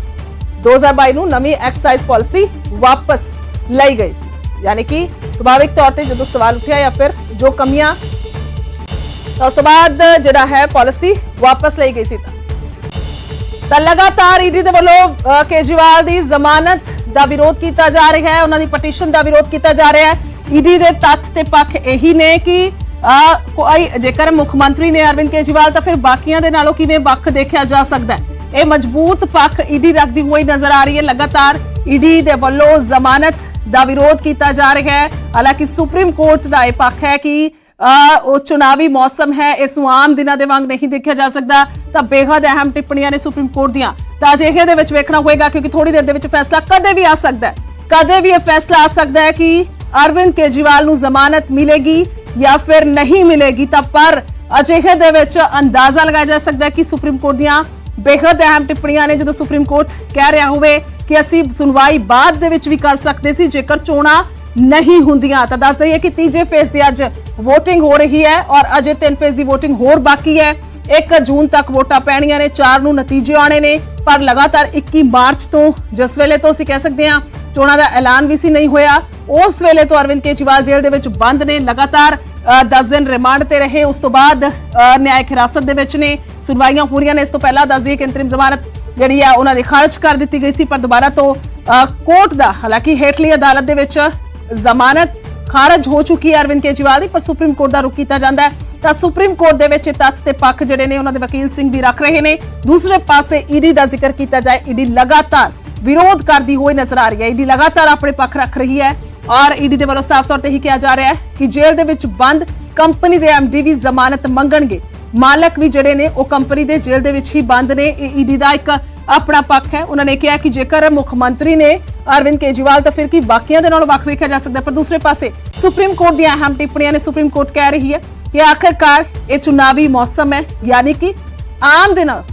2022 ਨੂੰ ਨਵੀਂ ਐਕਸਾਈਜ਼ ਪਾਲਿਸੀ ਵਾਪਸ ਲਈ ਗਈ ਸੀ। ਯਾਨੀ ਕਿ ਸੁਭਾਵਿਕ ਤੌਰ ਤੇ ਜਦੋਂ ਸਵਾਲ ਉੱਠਿਆ ਜਾਂ ਫਿਰ ਜੋ ਕਮੀਆਂ ਉਸ ਤੋਂ ਬਾਅਦ ਜਿਹੜਾ ਹੈ ਪਾਲਿਸੀ ਵਾਪਸ ਲਈ ਗਈ ਸੀ ਤਾਂ। ਲਗਾਤਾਰ ਈਡੀ ਦੇ ਵੱਲੋਂ ਅ, ਦੀ ਜ਼ਮਾਨਤ ਦਾ ਵਿਰੋਧ ਕੀਤਾ ਜਾ ਰਿਹਾ ਹੈ ਉਹਨਾਂ ਦੀ ਪਟੀਸ਼ਨ ਦਾ ਵਿਰੋਧ ਕੀਤਾ ਜਾ ਰਿਹਾ ਹੈ। ਈਡੀ ਦੇ ਤੱਥ ਤੇ ਪੱਖ ਇਹੀ ਨੇ ਕਿ ਕੋਈ ਜੇਕਰ ਮੁੱਖ ਮੰਤਰੀ ਨੇ ਅਰਵਿੰਦ ਕੇਜਰੀਵਾਲ ਤਾਂ ਫਿਰ ਬਾਕੀਆਂ ਦੇ ਨਾਲੋਂ ਕਿਵੇਂ ਵੱਖ ਦੇਖਿਆ ਜਾ ਸਕਦਾ ਹੈ? ਇਹ ਮਜ਼ਬੂਤ ਪੱਖ ਈਡੀ ਰੱਖਦੀ ਹੋਈ ਨਜ਼ਰ ਆ ਰਹੀ ਹੈ। ਲਗਾਤਾਰ ਈਡੀ ਦੇ ਵੱਲੋਂ ਜ਼ਮਾਨਤ ਦਾ ਵਿਰੋਧ ਕੀਤਾ ਜਾ ਰਿਹਾ ਹੈ। ਹਾਲਾਂਕਿ ਸੁਪਰੀਮ ਕੋਰਟ ਦਾ ਇਹ ਪੱਖ ਹੈ ਕਿ ਉਹ ਚੁਣਾਵੀ ਮੌਸਮ ਹੈ, ਇਸ ਨੂੰ ਆਮ ਦਿਨਾਂ ਦੇ ਵਾਂਗ ਨਹੀਂ ਦੇਖਿਆ ਜਾ ਸਕਦਾ। ਤਾਂ ਬੇਹੱਦ ਅਹਿਮ ਟਿੱਪਣੀਆਂ ਨੇ ਸੁਪਰੀਮ ਕੋਰਟ ਦੀਆਂ। ਤਾਂ ਅਜਿਹੇ ਦੇ ਵਿੱਚ ਵੇਖਣਾ ਹੋਏਗਾ, ਕਿਉਂਕਿ ਥੋੜੀ ਦੇਰ ਦੇ ਵਿੱਚ ਫੈਸਲਾ ਕਦੇ ਵੀ ਆ ਸਕਦਾ ਹੈ। ਕਦੇ ਵੀ ਇਹ ਫੈਸਲਾ ਆ ਸਕਦਾ ਹੈ ਕਿ ਅਰਵਿੰਦ ਕੇਜੀਵਾਲ ਨੂੰ ਜ਼ਮਾਨਤ ਮਿਲੇਗੀ ਜਾਂ ਫਿਰ ਨਹੀਂ ਮਿਲੇਗੀ। ਤਾਂ ਪਰ ਅਜਿਹੇ ਦੇ ਵਿੱਚ ਅੰਦਾਜ਼ਾ ਲਗਾਇਆ ਜਾ ਸਕਦਾ ਹੈ ਕਿ ਸੁਪਰੀਮ ਕੋਰਟ ਦੀਆਂ ਬੇਹੱਦ ਅਹਿਮ ਟਿੱਪਣੀਆਂ ਨੇ, ਜਦੋਂ ਸੁਪਰੀਮ ਕੋਰਟ ਕਹਿ ਰਿਹਾ ਹੋਵੇ ਕਿ ਅਸੀਂ ਸੁਣਵਾਈ ਬਾਅਦ ਦੇ ਵਿੱਚ ਵੀ ਕਰ ਸਕਦੇ ਸੀ, ਜੇਕਰ ਚੋਣਾਂ ਨਹੀਂ ਹੁੰਦੀਆਂ। ਤਾਂ ਦੱਸ ਦਈਏ ਕਿ ਤੀਜੇ ਫੇਸ ਦੇ ਅੱਜ VOTING ਹੋ ਰਹੀ ਹੈ ਔਰ ਅਜੇ ਤਿੰਨ ਫੇਜ਼ ਦੀ VOTING ਹੋਰ ਬਾਕੀ ਹੈ। 1 ਜੂਨ ਤੱਕ ਵੋਟਾਂ ਪੈਣੀਆਂ ਨੇ 4 ਨੂੰ ਨਤੀਜੇ ਆਣੇ ਨੇ, ਪਰ ਲਗਾਤਾਰ 21 ਮਾਰਚ ਤੋਂ ਜਿਸ ਵੇਲੇ ਤੋਂ ਅਸੀਂ ਕਹਿ ਸਕਦੇ ਹਾਂ, ਚੋਣਾਂ ਦਾ ਐਲਾਨ ਵੀ ਸੀ ਨਹੀਂ ਹੋਇਆ, ਉਸ ਵੇਲੇ ਤੋਂ ਅਰਵਿੰਦ ਕੇਜਰੀਵਾਲ ਜੇਲ੍ਹ ਦੇ ਵਿੱਚ ਬੰਦ ਨੇ, ਲਗਾਤਾਰ 10 ਦਿਨ ਰਿਮਾਂਡ ਤੇ ਰਹੇ, ਉਸ ਤੋਂ ਬਾਅਦ ਨਿਆਇਕ ਹਿਰਾਸਤ ਦੇ ਵਿੱਚ ਨੇ, ਸੁਣਵਾਈਆਂ ਹੋ ਰਹੀਆਂ ਨੇ, ਇਸ ਤੋਂ ਪਹਿਲਾਂ ਦੱਸ ਦਈਏ ਕਿ ਅੰਤਰਿਮ ਜ਼ਮਾਨਤ ਜਿਹੜੀ ਆ, ਉਹਨਾਂ ਦੀ ਖਾਰਜ ਕਰ ਦਿੱਤੀ ਗਈ ਸੀ, ਪਰ ਦੁਬਾਰਾ ਤੋਂ ਕੋਰਟ ਦਾ ਹਾਲਾਂਕਿ ਹੇਠਲੀ ਅਦਾਲਤ ਦੇ ਵਿੱਚ ਜ਼ਮਾਨਤ ਖਾਰਜ ਹੋ ਚੁੱਕੀ ਹੈ ਅਰਵਿੰਦ ਕੇਜਰੀਵਾਲ ਦੀ, ਪਰ ਸੁਪਰੀਮ ਕੋਰਟ ਦਾ ਰੁਕ ਕੀਤਾ ਜਾਂਦਾ ਹੈ। ਤਾਂ ਸੁਪਰੀਮ ਕੋਰਟ ਦੇ ਵਿੱਚ ਤੱਥ ਤੇ ਪੱਖ ਜਿਹੜੇ ਨੇ, ਉਹਨਾਂ ਦੇ ਵਕੀਲ ਸਿੰਘ ਵੀ ਰੱਖ ਰਹੇ ਨੇ। ਦੂਸਰੇ ਪਾਸੇ ਈਡੀ ਦਾ ਜ਼ਿਕਰ ਕੀਤਾ ਜਾਏ, ਈਡੀ ਲਗਾਤਾਰ ਵਿਰੋਧ ਕਰਦੀ ਹੋਈ ਨਜ਼ਰ ਆ ਰਹੀ ਹੈ। ਈਡੀ ਲਗਾਤਾਰ ਆਪਣੇ ਪੱਖ ਰੱਖ ਰਹੀ ਹੈ ਔਰ ਈਡੀ ਦੇ ਵੱਲੋਂ ਸਾਫ਼ ਤੌਰ ਤੇ ਹੀ ਕਿਹਾ ਜਾ ਰਿਹਾ ਹੈ ਕਿ ਜੇਲ੍ਹ ਦੇ ਵਿੱਚ ਬੰਦ ਕੰਪਨੀ ਦੇ ਐਮਡੀ ਵੀ ਜ਼ਮਾਨਤ ਮੰਗਣਗੇ। ਮਾਲਕ ਵੀ ਜਿਹੜੇ ਨੇ, ਉਹ ਕੰਪਨੀ ਦੇ ਜੇਲ੍ਹ ਦੇ ਵਿੱਚ ਹੀ ਬੰਦ ਨੇ। ਇਹ ਈਡੀ ਦਾ ਇੱਕ ਆਪਣਾ ਪੱਖ ਹੈ। ਉਹਨਾਂ ਨੇ ਕਿਹਾ ਕਿ ਜੇਕਰ ਮੁੱਖ ਮੰਤਰੀ ਨੇ ਅਰਵਿੰਦ ਕੇਜਰੀਵਾਲ ਤਾਂ ਫਿਰ ਕੀ ਬਾਕੀਆਂ ਦੇ ਨਾਲੋਂ ਵੱਖ ਵੇਖਿਆ ਜਾ ਸਕਦਾ ਪਰ ਦੂਸਰੇ ਪਾਸੇ ਸੁਪਰੀਮ ਕੋਰਟ ਦੀਆਂ ਅਹਿਮ ਟਿੱਪਣੀਆਂ ਨੇ ਸੁਪਰੀਮ ਕੋਰਟ ਕਹਿ ਰਹੀ ਹੈ ਕਿ ਆਖਰਕਾਰ ਇਹ ਚੁਣਾਵੀ ਮੌਸਮ ਹੈ। ਯਾਨੀ ਕਿ ਆਮ ਦੇ ਨਾਲ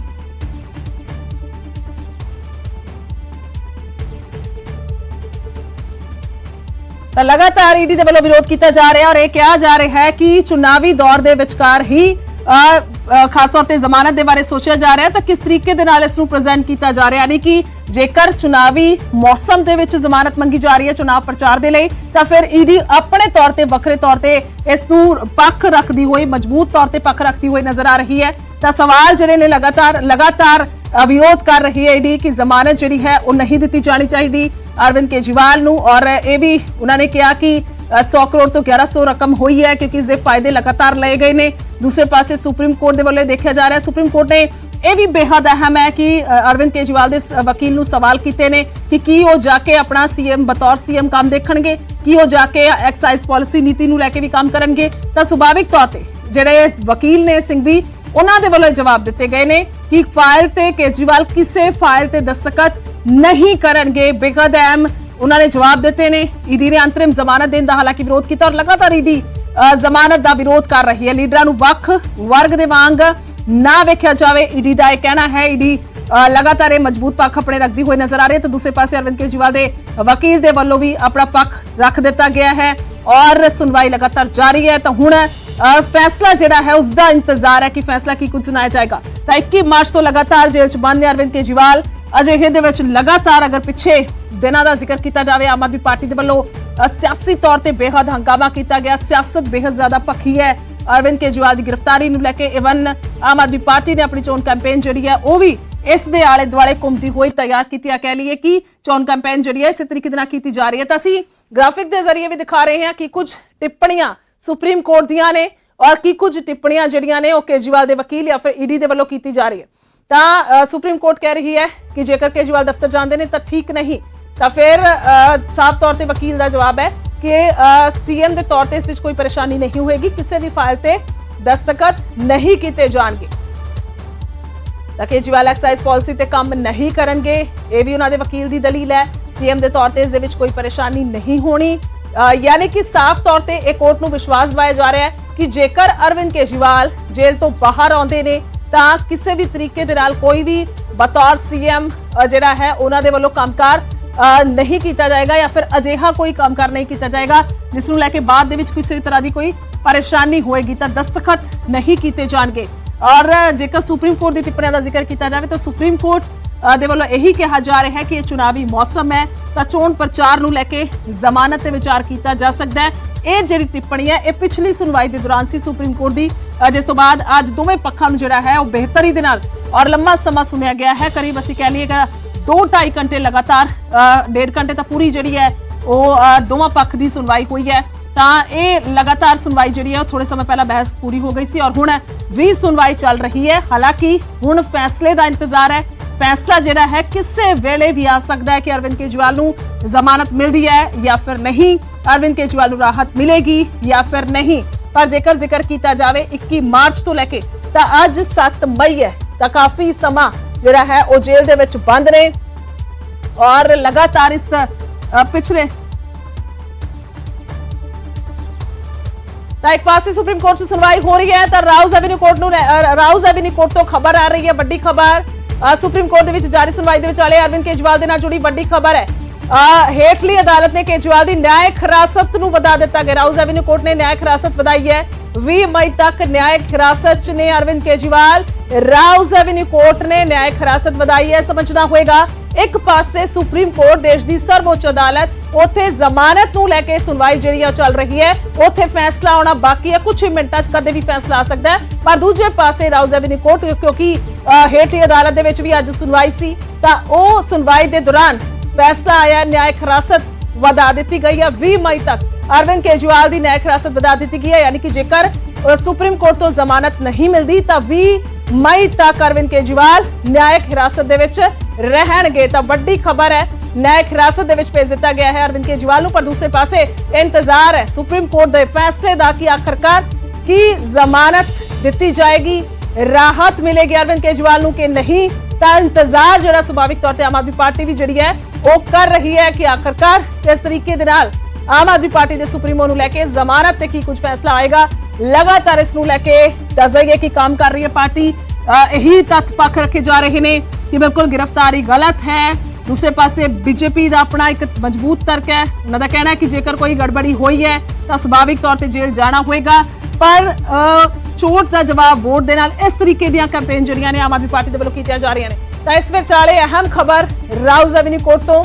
ਤਾਂ ਲਗਾਤਾਰ ਈਡੀ ਦੇ ਵੱਲੋਂ ਵਿਰੋਧ ਕੀਤਾ ਜਾ ਰਿਹਾ ਔਰ ਇਹ ਕਿਹਾ ਜਾ ਰਿਹਾ ਹੈ ਕਿ ਚੁਣਾਵੀ ਦੌਰ ਦੇ ਵਿਚਕਾਰ ਹੀ ਖਾਸ ਤੌਰ ਤੇ ਜ਼ਮਾਨਤ ਦੇ ਬਾਰੇ ਸੋਚਿਆ ਜਾ ਰਿਹਾ ਹੈ ਤਾਂ ਕਿਸ ਤਰੀਕੇ ਦੇ ਨਾਲ ਇਸ ਨੂੰ ਪ੍ਰੈਜ਼ੈਂਟ ਕੀਤਾ ਜਾ ਰਿਹਾ? ਯਾਨੀ ਕਿ ਜੇਕਰ ਚੁਣਾਵੀ ਮੌਸਮ ਦੇ ਵਿੱਚ ਜ਼ਮਾਨਤ ਮੰਗੀ ਜਾ ਰਹੀ ਹੈ ਚੁਣਾਵ ਪ੍ਰਚਾਰ ਦੇ ਲਈ, ਤਾਂ ਫਿਰ ਈਡੀ ਆਪਣੇ ਤੌਰ ਤੇ, ਵੱਖਰੇ ਤੌਰ ਤੇ ਇਸ ਨੂੰ ਪੱਖ ਰੱਖਦੀ ਹੋਈ, ਮਜ਼ਬੂਤ ਤੌਰ ਤੇ ਪੱਖ ਰੱਖਦੀ ਹੋਈ ਨਜ਼ਰ ਆ ਰਹੀ ਹੈ। ਤਾਂ ਸਵਾਲ ਜਿਹੜੇ ਨੇ ਲਗਾਤਾਰ ਲਗਾਤਾਰ ਵਿਰੋਧ ਕਰ ਰਹੀ ਹੈ ਈਡੀ ਕਿ ਜ਼ਮਾਨਤ ਜਿਹੜੀ ਹੈ ਉਹ ਨਹੀਂ ਦਿੱਤੀ ਜਾਣੀ ਚਾਹੀਦੀ। ਅਰਵਿੰਦ ਕੇਜਰੀਵਾਲ ਨੂੰ ਔਰ ਇਹ ਵੀ ਉਹਨਾਂ ਨੇ ਕਿਹਾ ਕਿ ਸੌ ਕਰੋੜ ਤੋਂ 1100 ਰਕਮ ਹੋਈ ਹੈ ਕਿਉਂਕਿ ਇਸ ਦੇ ਫਾਇਦੇ ਲਗਾਤਾਰ ਲਏ ਗਏ ਨੇ। ਦੂਸਰੇ ਪਾਸੇ ਸੁਪਰੀਮ ਕੋਰਟ ਦੇ ਵੱਲੋਂ ਦੇਖਿਆ ਜਾ ਰਿਹਾ ਸੁਪਰੀਮ ਕੋਰਟ ਨੇ ਇਹ ਵੀ ਬੇਹੱਦ ਅਹਿਮ ਹੈ ਕਿ ਅਰਵਿੰਦ ਕੇਜਵਾਲ ਦੇ ਵਕੀਲ ਨੂੰ ਸਵਾਲ ਕੀਤੇ ਨੇ ਕਿ ਕੀ ਉਹ ਜਾ ਕੇ ਆਪਣਾ ਸੀਐਮ ਬਤੌਰ ਸੀਐਮ ਕੰਮ ਦੇਖਣਗੇ? ਕੀ ਉਹ ਜਾ ਕੇ ਐਕਸਾਈਜ਼ ਪਾਲਿਸੀ ਨੀਤੀ ਨੂੰ ਲੈ ਕੇ ਵੀ ਕੰਮ ਕਰਨਗੇ? ਤਾਂ ਸੁਭਾਵਿਕ ਤੌਰ ਤੇ ਜਿਹੜੇ ਵਕੀਲ ਨੇ ਸਿੰਘ ਵੀ, ਉਹਨਾਂ ਦੇ ਵੱਲੋਂ ਜਵਾਬ ਦਿੱਤੇ ਗਏ ਨੇ ਕਿ ਫਾਈਲ ਤੇ ਕੇਜਵਾਲ ਕਿਸੇ ਫਾਈਲ ਤੇ ਦਸਤਖਤ ਨਹੀਂ ਕਰਨਗੇ। ਬਿਗਦ ਅਹਿਮ ਉਹਨਾਂ ਨੇ ਜਵਾਬ ਦਿੱਤੇ ਨੇ। ਈਡੀ ਨੇ ਅੰਤਰਿਮ ਜ਼ਮਾਨਤ ਦੇਣ ਦਾ ਹਾਲਾਂਕਿ ਵਿਰੋਧ ਕੀਤਾ ਔਰ ਲਗਾਤਾਰ ਈਡੀ ਜ਼ਮਾਨਤ ਦਾ ਵਿਰੋਧ ਕਰ ਰਹੀ ਹੈ। ਲੀਡਰਾਂ ਨੂੰ ਵੱਖ ਵਰਗ ਦੇ ਵਾਂਗ ਨਾ ਵੇਖਿਆ ਜਾਵੇ ਈਡੀ ਦਾ ਇਹ ਕਹਿਣਾ ਹੈ ਈਡੀ ਅ, ਲਗਾਤਾਰ ਇਹ ਮਜ਼ਬੂਤ ਪੱਖ ਆਪਣੇ ਰੱਖਦੀ ਹੋਈ ਨਜ਼ਰ ਆ ਰਹੀ ਹੈ। ਤਾਂ ਦੂਸਰੇ ਪਾਸੇ ਅਰਵਿੰਦ ਕੇਜਰੀਵਾਲ ਦੇ ਵਕੀਲ ਦੇ ਵੱਲੋਂ ਵੀ ਆਪਣਾ ਪੱਖ ਰੱਖ ਦਿੱਤਾ ਗਿਆ ਹੈ ਔਰ ਸੁਣਵਾਈ ਲਗਾਤਾਰ ਜਾਰੀ ਹੈ। ਤਾਂ ਹੁਣ ਅ, ਫੈਸਲਾ ਜਿਹੜਾ ਹੈ ਉਸ ਦਾ ਇੰਤਜ਼ਾਰ ਹੈ ਕਿ ਫੈਸਲਾ ਕੀ ਕੁਝ ਸੁਣਾਇਆ ਜਾਏਗਾ। ਤਾਂ 21 ਮਾਰਚ ਤੋਂ ਲਗਾਤਾਰ ਜੇਲ੍ਹ 'ਚ ਬੰਦ ਨੇ ਅਰਵਿੰਦ ਕੇਜਰੀਵਾਲ। ਅਜਿਹੇ ਦੇ ਵਿੱਚ ਲਗਾਤਾਰ ਅਗਰ ਪਿੱਛੇ ਦਿਨਾਂ ਦਾ ਜ਼ਿਕਰ ਕੀਤਾ ਜਾਵੇ, ਆਮ ਆਦਮੀ ਪਾਰਟੀ ਦੇ ਵੱਲੋਂ ਸਿਆਸੀ ਤੌਰ ਤੇ ਬੇਹੱਦ ਹੰਗਾਮਾ ਕੀਤਾ ਗਿਆ। ਸਿਆਸਤ ਬੇਹੱਦ ਜ਼ਿਆਦਾ ਪੱਖੀ ਹੈ। ਅਰਵਿੰਦ ਕੇਜਰੀਵਾਲ ਦੀ ਗ੍ਰਿਫਤਾਰੀ ਨੂੰ ਲੈ ਕੇ ਇਵਨ ਆਮ ਆਦਮੀ ਪਾਰਟੀ ਨੇ ਆਪਣੀ ਚੋਣ ਕੈਂਪੇਨ ਜਿਹੜੀ ਹੈ, ਉਹ ਵੀ ਇਸ ਦੇ ਆਲੇ ਦੁਆਲੇ ਘੁੰਮਦੀ ਹੋਈ ਤਿਆਰ ਕੀਤੀ ਆ ਕਹਿ ਲਈਏ ਕਿ ਚੋਣ ਕੈਂਪੇਨ ਜਿਹੜੀ ਹੈ, ਇਸੇ ਤਰੀਕੇ ਦੇ ਨਾਲ ਕੀਤੀ ਜਾ ਰਹੀ ਹੈ। ਤਾਂ ਅਸੀਂ ਗ੍ਰਾਫਿਕ ਦੇ ਜ਼ਰੀਏ ਵੀ ਦਿਖਾ ਰਹੇ ਹਾਂ ਕਿ ਕੁਝ ਟਿੱਪਣੀਆਂ ਸੁਪਰੀਮ ਕੋਰਟ ਦੀਆਂ ਨੇ ਔਰ ਕੀ ਕੁਝ ਟਿੱਪਣੀਆਂ ਜਿਹੜੀਆਂ ਨੇ, ਉਹ ਕੇਜਰੀਵਾਲ ਦੇ ਵਕੀਲ ਜਾਂ ਫਿਰ ਈਡੀ ਦੇ ਵੱਲੋਂ ਕੀਤੀ ਜਾ ਰਹੀ ਹੈ। ਤਾਂ ਸੁਪਰੀਮ ਕੋਰਟ ਕਹਿ ਰਹੀ ਹੈ ਕਿ ਜੇਕਰ ਕੇਜਰੀਵਾਲ ਦਫ਼ਤਰ ਜਾਂਦੇ ਨੇ ਤਾਂ ਠੀਕ ਨਹੀਂ। ਤਾਂ ਫਿਰ ਸਾਫ਼ ਤੌਰ ਤੇ ਵਕੀਲ ਦਾ ਜਵਾਬ ਹੈ ਕਿ ਸੀਐਮ ਦੇ ਤੌਰ ਤੇ ਇਸ ਵਿੱਚ ਕੋਈ ਪਰੇਸ਼ਾਨੀ ਨਹੀਂ ਹੋਏਗੀ, ਕਿਸੇ ਵੀ ਫਾਈਲ ਤੇ ਦਸਤਖਤ ਨਹੀਂ ਕੀਤੇ ਜਾਣਗੇ। ਤਾਂ ਕੇਜਰੀਵਾਲ ਐਕਸਾਈਜ਼ ਪਾਲਿਸੀ ਤੇ ਕੰਮ ਨਹੀਂ ਕਰਨਗੇ, ਇਹ ਵੀ ਉਹਨਾਂ ਦੇ ਵਕੀਲ ਦੀ ਦਲੀਲ ਹੈ। ਸੀਐਮ ਦੇ ਤੌਰ ਤੇ ਇਸ ਦੇ ਵਿੱਚ ਕੋਈ ਪਰੇਸ਼ਾਨੀ ਨਹੀਂ ਹੋਣੀ। ਯਾਨੀ ਕਿ ਸਾਫ਼ ਤੌਰ ਤੇ ਇਹ ਕੋਰਟ ਨੂੰ ਵਿਸ਼ਵਾਸ ਦਿਵਾਇਆ ਜਾ ਰਿਹਾ ਹੈ ਕਿ ਜੇਕਰ ਅਰਵਿੰਦ ਕੇਜਰੀਵਾਲ ਜੇਲ੍ਹ ਤੋਂ ਬਾਹਰ ਆਉਂਦੇ ਨੇ ਤਾਂ ਕਿਸੇ ਵੀ ਤਰੀਕੇ ਦੇ ਨਾਲ ਕੋਈ ਵੀ ਬਤੌਰ ਸੀਐਮ ਜਿਹੜਾ ਹੈ ਉਹਨਾਂ ਦੇ ਵੱਲੋਂ ਕੰਮਕਾਰ ਅ, ਨਹੀਂ ਕੀਤਾ ਜਾਏਗਾ ਜਾਂ ਫਿਰ ਅਜਿਹਾ ਕੋਈ ਕੰਮਕਾਰ ਨਹੀਂ ਕੀਤਾ ਜਾਏਗਾ ਜਿਸ ਨੂੰ ਲੈ ਕੇ ਬਾਅਦ ਦੇ ਵਿੱਚ ਕਿਸੇ ਵੀ ਤਰ੍ਹਾਂ ਦੀ ਕੋਈ ਪਰੇਸ਼ਾਨੀ ਹੋਏਗੀ ਤਾਂ ਦਸਤਖਤ ਨਹੀਂ ਕੀਤੇ ਜਾਣਗੇ। ਔਰ ਜੇਕਰ ਸੁਪਰੀਮ ਕੋਰਟ ਦੀ ਟਿੱਪਣੀਆਂ ਦਾ ਜ਼ਿਕਰ ਕੀਤਾ ਜਾਵੇ ਤਾਂ ਸੁਪਰੀਮ ਕੋਰਟ ਦੇ ਵੱਲੋਂ ਇਹੀ ਕਿਹਾ ਜਾ ਰਿਹਾ ਹੈ ਕਿ ਇਹ ਚੁਣਾਵੀ ਮੌਸਮ ਹੈ ਤਾਂ ਚੋਣ ਪ੍ਰਚਾਰ ਨੂੰ ਲੈ ਕੇ ਜ਼ਮਾਨਤ ਤੇ ਵਿਚਾਰ ਕੀਤਾ ਜਾ ਸਕਦਾ ਹੈ। ਇਹ ਜਿਹੜੀ ਟਿੱਪਣੀ ਹੈ ਇਹ ਪਿਛਲੀ ਸੁਣਵਾਈ ਦੇ ਦੌਰਾਨ ਸੀ ਸੁਪਰੀਮ ਕੋਰਟ ਦੀ। ਜਿਸ ਤੋਂ ਬਾਅਦ ਅੱਜ ਦੋਵੇਂ ਪੱਖਾਂ ਨੂੰ ਜਿਹੜਾ ਹੈ ਉਹ ਬਿਹਤਰੀ ਦੇ ਨਾਲ ਔਰ ਲੰਮਾ ਸਮਾਂ ਸੁਣਿਆ ਗਿਆ ਹੈ। ਕਰੀਬ ਅਸੀਂ ਕਹਿ ਲਈਏਗਾ 2.5 ਘੰਟੇ ਲਗਾਤਾਰ ਅ, ਡੇਢ ਘੰਟੇ ਤਾਂ ਪੂਰੀ ਜਿਹੜੀ ਹੈ ਉਹ ਦੋਵਾਂ ਪੱਖ ਦੀ ਸੁਣਵਾਈ ਹੋਈ ਹੈ। ਤਾਂ ਇਹ ਲਗਾਤਾਰ ਸੁਣਵਾਈ ਜਿਹੜੀ ਹੈ ਉਹ ਥੋੜੇ ਸਮੇਂ ਪਹਿਲਾਂ ਬਹਿਸ ਪੂਰੀ ਹੋ ਗਈ ਸੀ ਔਰ ਹੁਣ ਵੀ ਸੁਣਵਾਈ ਚੱਲ ਰਹੀ ਹੈ। ਹਾਲਾਂਕਿ ਹੁਣ ਫੈਸਲੇ ਦਾ ਇੰਤਜ਼ਾਰ ਹੈ। ਫੈਸਲਾ ਜਿਹੜਾ ਹੈ ਕਿਸੇ ਵੇਲੇ ਵੀ ਆ ਸਕਦਾ ਹੈ ਕਿ ਅਰਵਿੰਦ ਕੇਜਰੀਵਾਲ ਨੂੰ ਜ਼ਮਾਨਤ ਮਿਲਦੀ ਹੈ ਜਾਂ ਫਿਰ ਨਹੀਂ ਅਰਵਿੰਦ ਕੇਜਰੀਵਾਲ ਨੂੰ ਰਾਹਤ ਮਿਲੇਗੀ ਜਾਂ ਫਿਰ ਨਹੀਂ ਪਰ ਜੇਕਰ ਜ਼ਿਕਰ ਕੀਤਾ ਜਾਵੇ 21 ਮਾਰਚ ਤੋਂ ਲੈ ਕੇ ਤਾਂ ਅੱਜ 7 ਮਈ ਹੈ ਤਾਂ ਕਾਫੀ ਸਮਾਂ ਜਿਹੜਾ ਹੈ ਉਹ ਜੇਲ੍ਹ ਦੇ ਵਿੱਚ ਬੰਦ ਨੇ ਔਰ ਲਗਾਤਾਰ ਇਸ ਅ, ਪਿਛਲੇ ਤਾਂ ਇੱਕ ਪਾਸੇ ਸੁਪਰੀਮ ਕੋਰਟ 'ਚ ਸੁਣਵਾਈ ਹੋ ਰਹੀ ਹੈ ਤਾਂ ਰਾਉਜ਼ ਐਵਨਿਊ ਕੋਰਟ ਨੂੰ ਅ, ਰਾਉਜ਼ ਐਵਨਿਊ ਕੋਰਟ ਤੋਂ ਖਬਰ ਆ ਰਹੀ ਹੈ ਵੱਡੀ ਖਬਰ ਅ, ਸੁਪਰੀਮ ਕੋਰਟ ਦੇ ਵਿੱਚ ਜਾਰੀ ਸੁਣਵਾਈ ਦੇ ਵਿਚਾਲੇ ਅਰਵਿੰਦ ਕੇਜਰੀਵਾਲ ਦੇ ਨਾਲ ਜੁੜੀ ਵੱਡੀ ਖਬਰ ਹੈ। ਅ, ਹੇਠਲੀ ਅਦਾਲਤ ਨੇ ਕੇਜਰੀਵਾਲ ਦੀ ਨਿਆਇਕ ਹਿਰਾਸਤ ਨੂੰ ਵਧਾ ਦਿੱਤਾ ਗਿਆ। ਰਾਉਜ਼ ਐਵਨਿਊ ਕੋਰਟ ਨੇ ਨਿਆਇਕ ਹਿਰਾਸਤ ਵਧਾਈ ਹੈ। 20 ਮਈ ਤੱਕ ਨਿਆਇਕ ਹਿਰਾਸਤ 'ਚ ਨੇ Arvind Kejriwal. Rouse Avenue court ਨੇ ਨਿਆਇਕ ਹਿਰਾਸਤ ਵਧਾਈ ਹੈ। ਸਮਝਣਾ ਹੋਏਗਾ ਇੱਕ ਪਾਸੇ ਸੁਪਰੀਮ ਕੋਰਟ ਦੇਸ਼ ਦੀ ਸਰਵਉੱਚ ਅਦਾਲਤ ਉੱਥੇ ਜ਼ਮਾਨਤ ਨੂੰ ਲੈ ਕੇ ਸੁਣਵਾਈ ਜਿਹੜੀ ਆ ਚੱਲ ਰਹੀ ਹੈ, ਉੱਥੇ ਫੈਸਲਾ ਆਉਣਾ ਬਾਕੀ ਹੈ। ਕੁਝ ਹੀ ਮਿੰਟਾਂ 'ਚ ਕਦੇ ਵੀ ਫੈਸਲਾ ਆ ਸਕਦਾ ਹੈ। ਪਰ ਦੂਜੇ ਪਾਸੇ ਰਾਉਜ਼ ਐਵਨਿਊ ਕੋਰਟ, ਕਿਉਂਕਿ ਹੇਠਲੀ ਅਦਾਲਤ ਦੇ ਵਿੱਚ ਵੀ ਅੱਜ ਸੁਣਵਾਈ ਸੀ, ਤਾਂ ਉਹ ਸੁਣਵਾਈ ਦੇ ਦੌਰਾਨ ਫੈਸਲਾ ਆਇਆ, ਨਿਆਇਕ ਹਿਰਾਸਤ ਵਧਾ ਦਿੱਤੀ ਗਈ ਹੈ। 20 ਮਈ ਤੱਕ ਅਰਵਿੰਦ ਕੇਜਰੀਵਾਲ ਦੀ ਨਿਆਇਕ ਹਿਰਾਸਤ ਵਧਾ ਦਿੱਤੀ ਗਈ ਹੈ, ਯਾਨੀ ਕਿ ਜੇਕਰ ਸੁਪਰੀਮ ਕੋਰਟ ਤੋਂ ਜ਼ਮਾਨਤ ਨਹੀਂ ਮਿਲਦੀ, ਤਾਂ 20 ਮਈ ਤੱਕ ਅਰਵਿੰਦ ਕੇਜਰੀਵਾਲ ਨਿਆਇਕ ਹਿਰਾਸਤ ਦੇ ਵਿੱਚ ਰਹਿਣਗੇ, ਤਾਂ ਵੱਡੀ ਖਬਰ ਹੈ ਨਿਆਇਕ ਹਿਰਾਸਤ ਦੇ ਵਿੱਚ ਭੇਜ ਦਿੱਤਾ ਗਿਆ ਹੈ। ਅਰਵਿੰਦ ਕੇਜਰੀਵਾਲ ਨੂੰ, ਪਰ ਦੂਸਰੇ ਪਾਸੇ ਇੰਤਜ਼ਾਰ ਹੈ, ਸੁਪਰੀਮ ਕੋਰਟ ਦੇ ਫੈਸਲੇ ਦਾ ਕਿ ਆਖਰਕਾਰ ਕੀ ਜ਼ਮਾਨਤ ਦਿੱਤੀ ਜਾਏਗੀ, ਰਾਹਤ ਮਿਲੇਗੀ ਅਰਵਿੰਦ ਕੇਜਰੀਵਾਲ ਨੂੰ ਕਿ ਨਹੀਂ? ਤਾਂ ਇੰਤਜ਼ਾਰ ਜਿਹੜਾ ਸੁਭਾਵਿਕ ਤੌਰ ਤੇ ਆਮ ਆਦਮੀ ਪਾਰਟੀ ਵੀ ਜਿਹੜੀ ਹੈ, ਉਹ ਕਰ ਰਹੀ ਹੈ ਕਿ ਆਖਰਕਾਰ ਕਿਸ ਤਰੀਕੇ ਦੇ ਨਾਲ ਆਮ ਆਦਮੀ ਪਾਰਟੀ ਦੇ ਸੁਪਰੀਮੋ ਨੂੰ ਲੈ ਕੇ ਜ਼ਮਾਨਤ ਤੇ ਕੀ ਕੁਝ ਫੈਸਲਾ ਆਏਗਾ, ਲਗਾਤਾਰ ਇਸ ਨੂੰ ਲੈ ਕੇ ਦੱਸ ਦਈਏ ਕਿ ਕੰਮ ਕਰ ਰਹੀ ਹੈ ਪਾਰਟੀ। ਇਹੀ ਤੱਥ ਪੱਖ ਰੱਖੇ ਜਾ ਰਹੇ ਨੇ। ਕਿ ਬਿਲਕੁਲ ਗ੍ਰਿਫਤਾਰੀ ਗਲਤ ਹੈ। ਦੂਸਰੇ ਪਾਸੇ ਬੀਜੇਪੀ ਦਾ ਆਪਣਾ ਇੱਕ ਮਜ਼ਬੂਤ ਤਰਕ ਹੈ। ਉਹਨਾਂ ਦਾ ਕਹਿਣਾ ਹੈ ਕਿ ਜੇਕਰ ਕੋਈ ਗੜਬੜੀ ਹੋਈ ਹੈ ਤਾਂ ਸੁਭਾਵਿਕ ਤੌਰ ਤੇ ਜੇਲ੍ਹ ਜਾਣਾ ਹੋਏਗਾ। ਪਰ ਚੋਟ ਦਾ ਜਵਾਬ ਵੋਟ ਦੇ ਨਾਲ ਇਸ ਤਰੀਕੇ ਦੀਆਂ ਕੈਂਪੇਨ ਜਿਹੜੀਆਂ ਨੇ ਆਮ ਆਦਮੀ ਪਾਰਟੀ ਦੇ ਵੱਲੋਂ ਕੀਤੀਆਂ ਜਾ ਰਹੀਆਂ ਨੇ। ਤਾਂ ਇਸ ਵਿਚਾਲੇ ਅਹਿਮ ਖਬਰ ਰਾਉਜ਼ ਐਵਨਿਊ ਕੋਰਟ ਤੋਂ।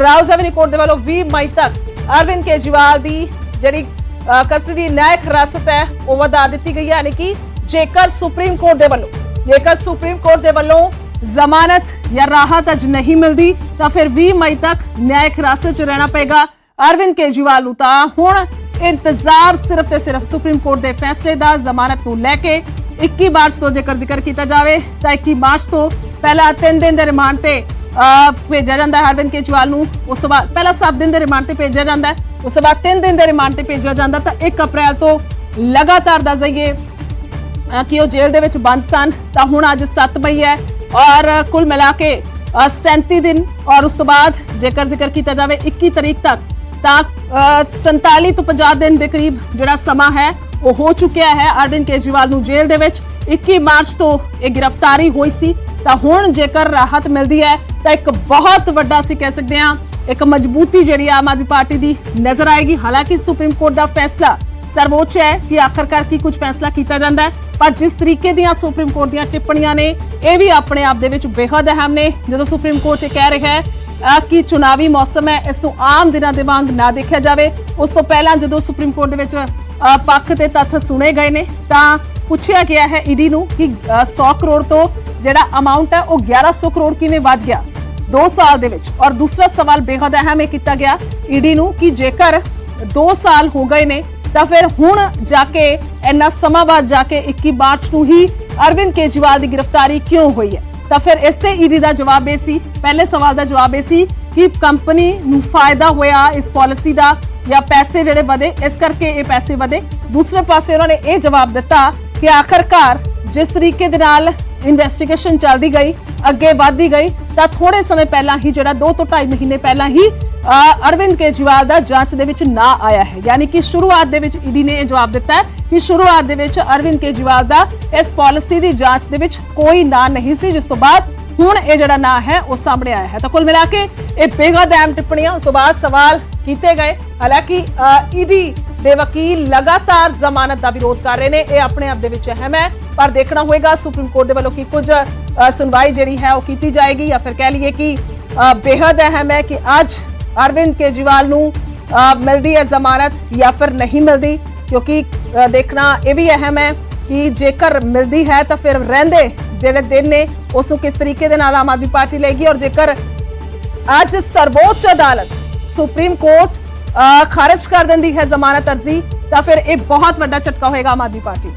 ਰਾਉਜ਼ ਐਵਨਿਊ ਕੋਰਟ ਦੇ ਵੱਲੋਂ 20 ਮਈ ਤੱਕ ਅਰਵਿੰਦ ਕੇਜਰੀਵਾਲ ਦੀ ਜਿਹੜੀ ਅ, ਕਸਟਡੀ ਨਿਆਇਕ ਹਿਰਾਸਤ ਹੈ ਉਹ ਵਧਾ ਦਿੱਤੀ ਗਈ ਹੈ। ਯਾਨੀ ਕਿ ਜੇਕਰ ਸੁਪਰੀਮ ਕੋਰਟ ਦੇ ਵੱਲੋਂ ਜੇਕਰ ਸੁਪਰੀਮ ਕੋਰਟ ਦੇ ਵੱਲੋਂ ਜ਼ਮਾਨਤ ਜਾਂ ਰਾਹਤ ਅੱਜ ਨਹੀਂ ਮਿਲਦੀ ਤਾਂ ਫਿਰ 20 ਮਈ ਤੱਕ ਨਿਆਇਕ ਹਿਰਾਸਤ 'ਚ ਰਹਿਣਾ ਪਏਗਾ। ਅਰਵਿੰਦ ਕੇਜਰੀਵਾਲ ਨੂੰ ਤਾਂ ਹੁਣ ਇੰਤਜ਼ਾਰ ਸਿਰਫ ਤੇ ਸਿਰਫ ਸੁਪਰੀਮ ਕੋਰਟ ਦੇ ਫੈਸਲੇ ਦਾ ਜ਼ਮਾਨਤ ਨੂੰ ਲੈ ਕੇ 21 ਮਾਰਚ ਤੋਂ ਜੇਕਰ ਜ਼ਿਕਰ ਕੀਤਾ ਜਾਵੇ ਤਾਂ 21 ਮਾਰਚ ਤੋਂ ਪਹਿਲਾਂ 3 ਦਿਨ ਦੇ ਰਿਮਾਂਡ ਤੇ ਅ, ਭੇਜਿਆ ਜਾਂਦਾ ਹੈ ਅਰਵਿੰਦ ਕੇਜਰੀਵਾਲ ਨੂੰ। ਉਸ ਤੋਂ ਬਾਅਦ ਪਹਿਲਾਂ 7 ਦਿਨ ਦੇ ਰਿਮਾਂਡ ਤੇ ਭੇਜਿਆ ਜਾਂਦਾ ਉਸ ਤੋਂ ਬਾਅਦ 3 ਦਿਨ ਦੇ ਰਿਮਾਂਡ ਤੇ ਭੇਜਿਆ ਜਾਂਦਾ ਤਾਂ 1 ਅਪ੍ਰੈਲ ਤੋਂ ਲਗਾਤਾਰ ਦੱਸ ਦਈਏ ਕਿ ਉਹ ਜੇਲ੍ਹ ਦੇ ਵਿੱਚ ਬੰਦ ਸਨ। ਤਾਂ ਹੁਣ ਅੱਜ 7 ਮਈ ਹੈ। ਔਰ ਕੁੱਲ ਮਿਲਾ ਕੇ ਅ, 37 ਦਿਨ। ਔਰ ਉਸ ਤੋਂ ਬਾਅਦ ਜੇਕਰ ਜ਼ਿਕਰ ਕੀਤਾ ਜਾਵੇ 21 ਤਰੀਕ ਤੱਕ ਤਾਂ ਅ, 47 ਤੋਂ 50 ਦਿਨ ਦੇ ਕਰੀਬ ਜਿਹੜਾ ਸਮਾਂ ਹੈ ਉਹ ਹੋ ਚੁੱਕਿਆ ਹੈ ਅਰਵਿੰਦ ਕੇਜਰੀਵਾਲ ਨੂੰ ਜੇਲ੍ਹ ਦੇ ਵਿੱਚ। 21 ਮਾਰਚ ਤੋਂ ਇਹ ਗ੍ਰਿਫਤਾਰੀ ਹੋਈ ਸੀ। ਤਾਂ ਹੁਣ ਜੇਕਰ ਰਾਹਤ ਮਿਲਦੀ ਹੈ ਤਾਂ ਇੱਕ ਬਹੁਤ ਵੱਡਾ ਅਸੀਂ ਕਹਿ ਸਕਦੇ ਹਾਂ ਇੱਕ ਮਜ਼ਬੂਤੀ ਜਿਹੜੀ ਆਮ ਆਦਮੀ ਪਾਰਟੀ ਦੀ ਨਜ਼ਰ ਆਏਗੀ। ਹਾਲਾਂਕਿ ਸੁਪਰੀਮ ਕੋਰਟ ਦਾ ਫੈਸਲਾ ਸਰਵਉੱਚ ਹੈ ਕਿ ਆਖਰਕਾਰ ਕੀ ਕੁਝ ਫੈਸਲਾ ਕੀਤਾ ਜਾਂਦਾ ਹੈ। ਪਰ ਜਿਸ ਤਰੀਕੇ ਦੀਆਂ ਸੁਪਰੀਮ ਕੋਰਟ ਦੀਆਂ ਟਿੱਪਣੀਆਂ ਨੇ, ਇਹ ਵੀ ਆਪਣੇ ਆਪ ਦੇ ਵਿੱਚ ਬੇਹੱਦ ਅਹਿਮ ਨੇ। ਜਦੋਂ ਸੁਪਰੀਮ ਕੋਰਟ ਇਹ ਕਹਿ ਰਿਹਾ ਹੈ ਕਿ ਚੁਣਾਵੀ ਮੌਸਮ ਹੈ, ਇਸ ਨੂੰ ਆਮ ਦਿਨਾਂ ਦੇ ਵਾਂਗ ਨਾ ਦੇਖਿਆ ਜਾਵੇ, ਉਸ ਤੋਂ ਪਹਿਲਾਂ ਜਦੋਂ ਸੁਪਰੀਮ ਕੋਰਟ ਦੇ ਵਿੱਚ ਪੱਖ ਤੇ ਤੱਥ ਸੁਣੇ ਗਏ ਨੇ, ਤਾਂ ਪੁੱਛਿਆ ਗਿਆ ਹੈ ਈਡੀ ਨੂੰ ਕਿ 100 ਕਰੋੜ ਤੋਂ ਜਿਹੜਾ ਅਮਾਉਂਟ ਹੈ, ਉਹ 1100 ਕਰੋੜ ਕਿਵੇਂ ਵੱਧ ਗਿਆ? 2 ਸਾਲ ਦੇ ਵਿੱਚ। ਔਰ ਦੂਸਰਾ ਸਵਾਲ ਬੇਹੱਦ ਅਹਿਮ ਇਹ ਕੀਤਾ ਗਿਆ ਈਡੀ ਨੂੰ ਕਿ ਜੇਕਰ 2 ਸਾਲ ਹੋ ਗਏ ਨੇ, ਤਾਂ ਫਿਰ ਹੁਣ ਜਾ ਕੇ ਇੰਨਾ ਸਮਾਂ ਬਾਅਦ ਜਾ ਕੇ 21 ਮਾਰਚ ਨੂੰ ਹੀ ਅਰਵਿੰਦ ਕੇਜਰੀਵਾਲ ਦੀ ਗ੍ਰਿਫਤਾਰੀ ਕਿਉਂ ਹੋਈ ਹੈ? ਤਾਂ ਫਿਰ ਇਸ ਤੇ ਈਡੀ ਦਾ ਜਵਾਬ ਇਹ ਸੀ, ਪਹਿਲੇ ਸਵਾਲ ਦਾ ਜਵਾਬ ਇਹ ਸੀ ਕਿ ਕੰਪਨੀ ਨੂੰ ਫਾਇਦਾ ਹੋਇਆ ਇਸ ਪਾਲਿਸੀ ਦਾ ਜਾਂ ਪੈਸੇ ਜਿਹੜੇ ਵਧੇ, ਇਸ ਕਰਕੇ ਇਹ ਪੈਸੇ ਵਧੇ। ਦੂਸਰੇ ਪਾਸੇ ਉਹਨਾਂ ਨੇ ਇਹ ਜਵਾਬ ਦਿੱਤਾ ਕਿ ਆਖਰਕਾਰ ਜਿਸ ਤਰੀਕੇ ਦੇ ਨਾਲ ਇਨਵੈਸਟੀਗੇਸ਼ਨ ਚੱਲਦੀ ਗਈ, ਅੱਗੇ ਵਧਦੀ ਗਈ, ਤਾਂ ਥੋੜੇ ਸਮੇਂ ਪਹਿਲਾਂ ਹੀ ਜਿਹੜਾ 2 ਤੋਂ 2.5 ਮਹੀਨੇ ਪਹਿਲਾਂ ਹੀ ਅਰਵਿੰਦ ਕੇਜਰੀਵਾਲ ਦਾ ਜਾਂਚ ਦੇ ਵਿੱਚ ਨਾ ਆਇਆ ਹੈ। ਯਾਨੀ ਕਿ ਸ਼ੁਰੂਆਤ ਦੇ ਵਿੱਚ ਈਡੀ ਨੇ ਇਹ ਜਵਾਬ ਦਿੱਤਾ ਕਿ ਸ਼ੁਰੂਆਤ ਦੇ ਵਿੱਚ ਅਰਵਿੰਦ ਕੇਜਰੀਵਾਲ ਦਾ ਇਸ ਪਾਲਿਸੀ ਦੀ ਜਾਂਚ ਦੇ ਵਿੱਚ ਕੋਈ ਨਾਂ ਨਹੀਂ ਸੀ ਜਿਸ ਤੋਂ ਬਾਅਦ ਹੁਣ ਇਹ ਜਿਹੜਾ ਨਾਂ ਹੈ ਉਹ ਸਾਹਮਣੇ ਆਇਆ ਹੈ। ਤਾਂ ਕੁੱਲ ਮਿਲਾ ਕੇ ਇਹ ਬੇਹੱਦ ਟਿੱਪਣੀਆਂ ਉਸ ਤੋਂ ਬਾਅਦ ਸਵਾਲ ਕੀਤੇ ਗਏ। ਹਾਲਾਂਕਿ ਈਡੀ ਦੇ ਵਕੀਲ ਲਗਾਤਾਰ ਜ਼ਮਾਨਤ ਦਾ ਵਿਰੋਧ ਕਰ ਰਹੇ ਨੇ। ਇਹ ਆਪਣੇ ਆਪ ਦੇ ਵਿੱਚ ਅਹਿਮ ਹੈ ਪਰ ਦੇਖਣਾ ਹੋਏਗਾ ਸੁਪਰੀਮ ਕੋਰਟ ਦੇ ਵੱਲੋਂ ਕੀ ਕੁਝ ਸੁਣਵਾਈ ਜਿਹੜੀ ਹੈ ਉਹ ਕੀਤੀ ਜਾਏਗੀ ਜਾਂ ਫਿਰ ਕਹਿ ਲਈਏ ਕਿ ਅ, ਬੇਹੱਦ ਅਹਿਮ ਹੈ ਕਿ ਅੱਜ ਅਰਵਿੰਦ ਕੇਜਰੀਵਾਲ ਨੂੰ ਮਿਲਦੀ ਹੈ ਜ਼ਮਾਨਤ ਜਾਂ ਫਿਰ ਨਹੀਂ ਮਿਲਦੀ? ਕਿਉਂਕਿ ਦੇਖਣਾ ਇਹ ਵੀ ਅਹਿਮ ਹੈ ਕਿ ਜੇਕਰ ਮਿਲਦੀ ਹੈ ਤਾਂ ਫਿਰ ਰਹਿੰਦੇ ਜਿਹੜੇ ਦਿਨ ਨੇ, ਉਸ ਨੂੰ ਕਿਸ ਤਰੀਕੇ ਦੇ ਨਾਲ ਆਮ ਆਦਮੀ ਪਾਰਟੀ ਲਏਗੀ? ਔਰ ਜੇਕਰ ਅੱਜ ਸਰਵੋੱਚ ਅਦਾਲਤ ਸੁਪਰੀਮ ਕੋਰਟ ਖਾਰਜ ਕਰ ਦਿੰਦੀ ਹੈ ਜ਼ਮਾਨਤ ਅਰਜ਼ੀ, ਤਾਂ ਫਿਰ ਇਹ ਬਹੁਤ ਵੱਡਾ ਝਟਕਾ ਹੋਏਗਾ ਆਮ ਆਦਮੀ ਪਾਰਟੀ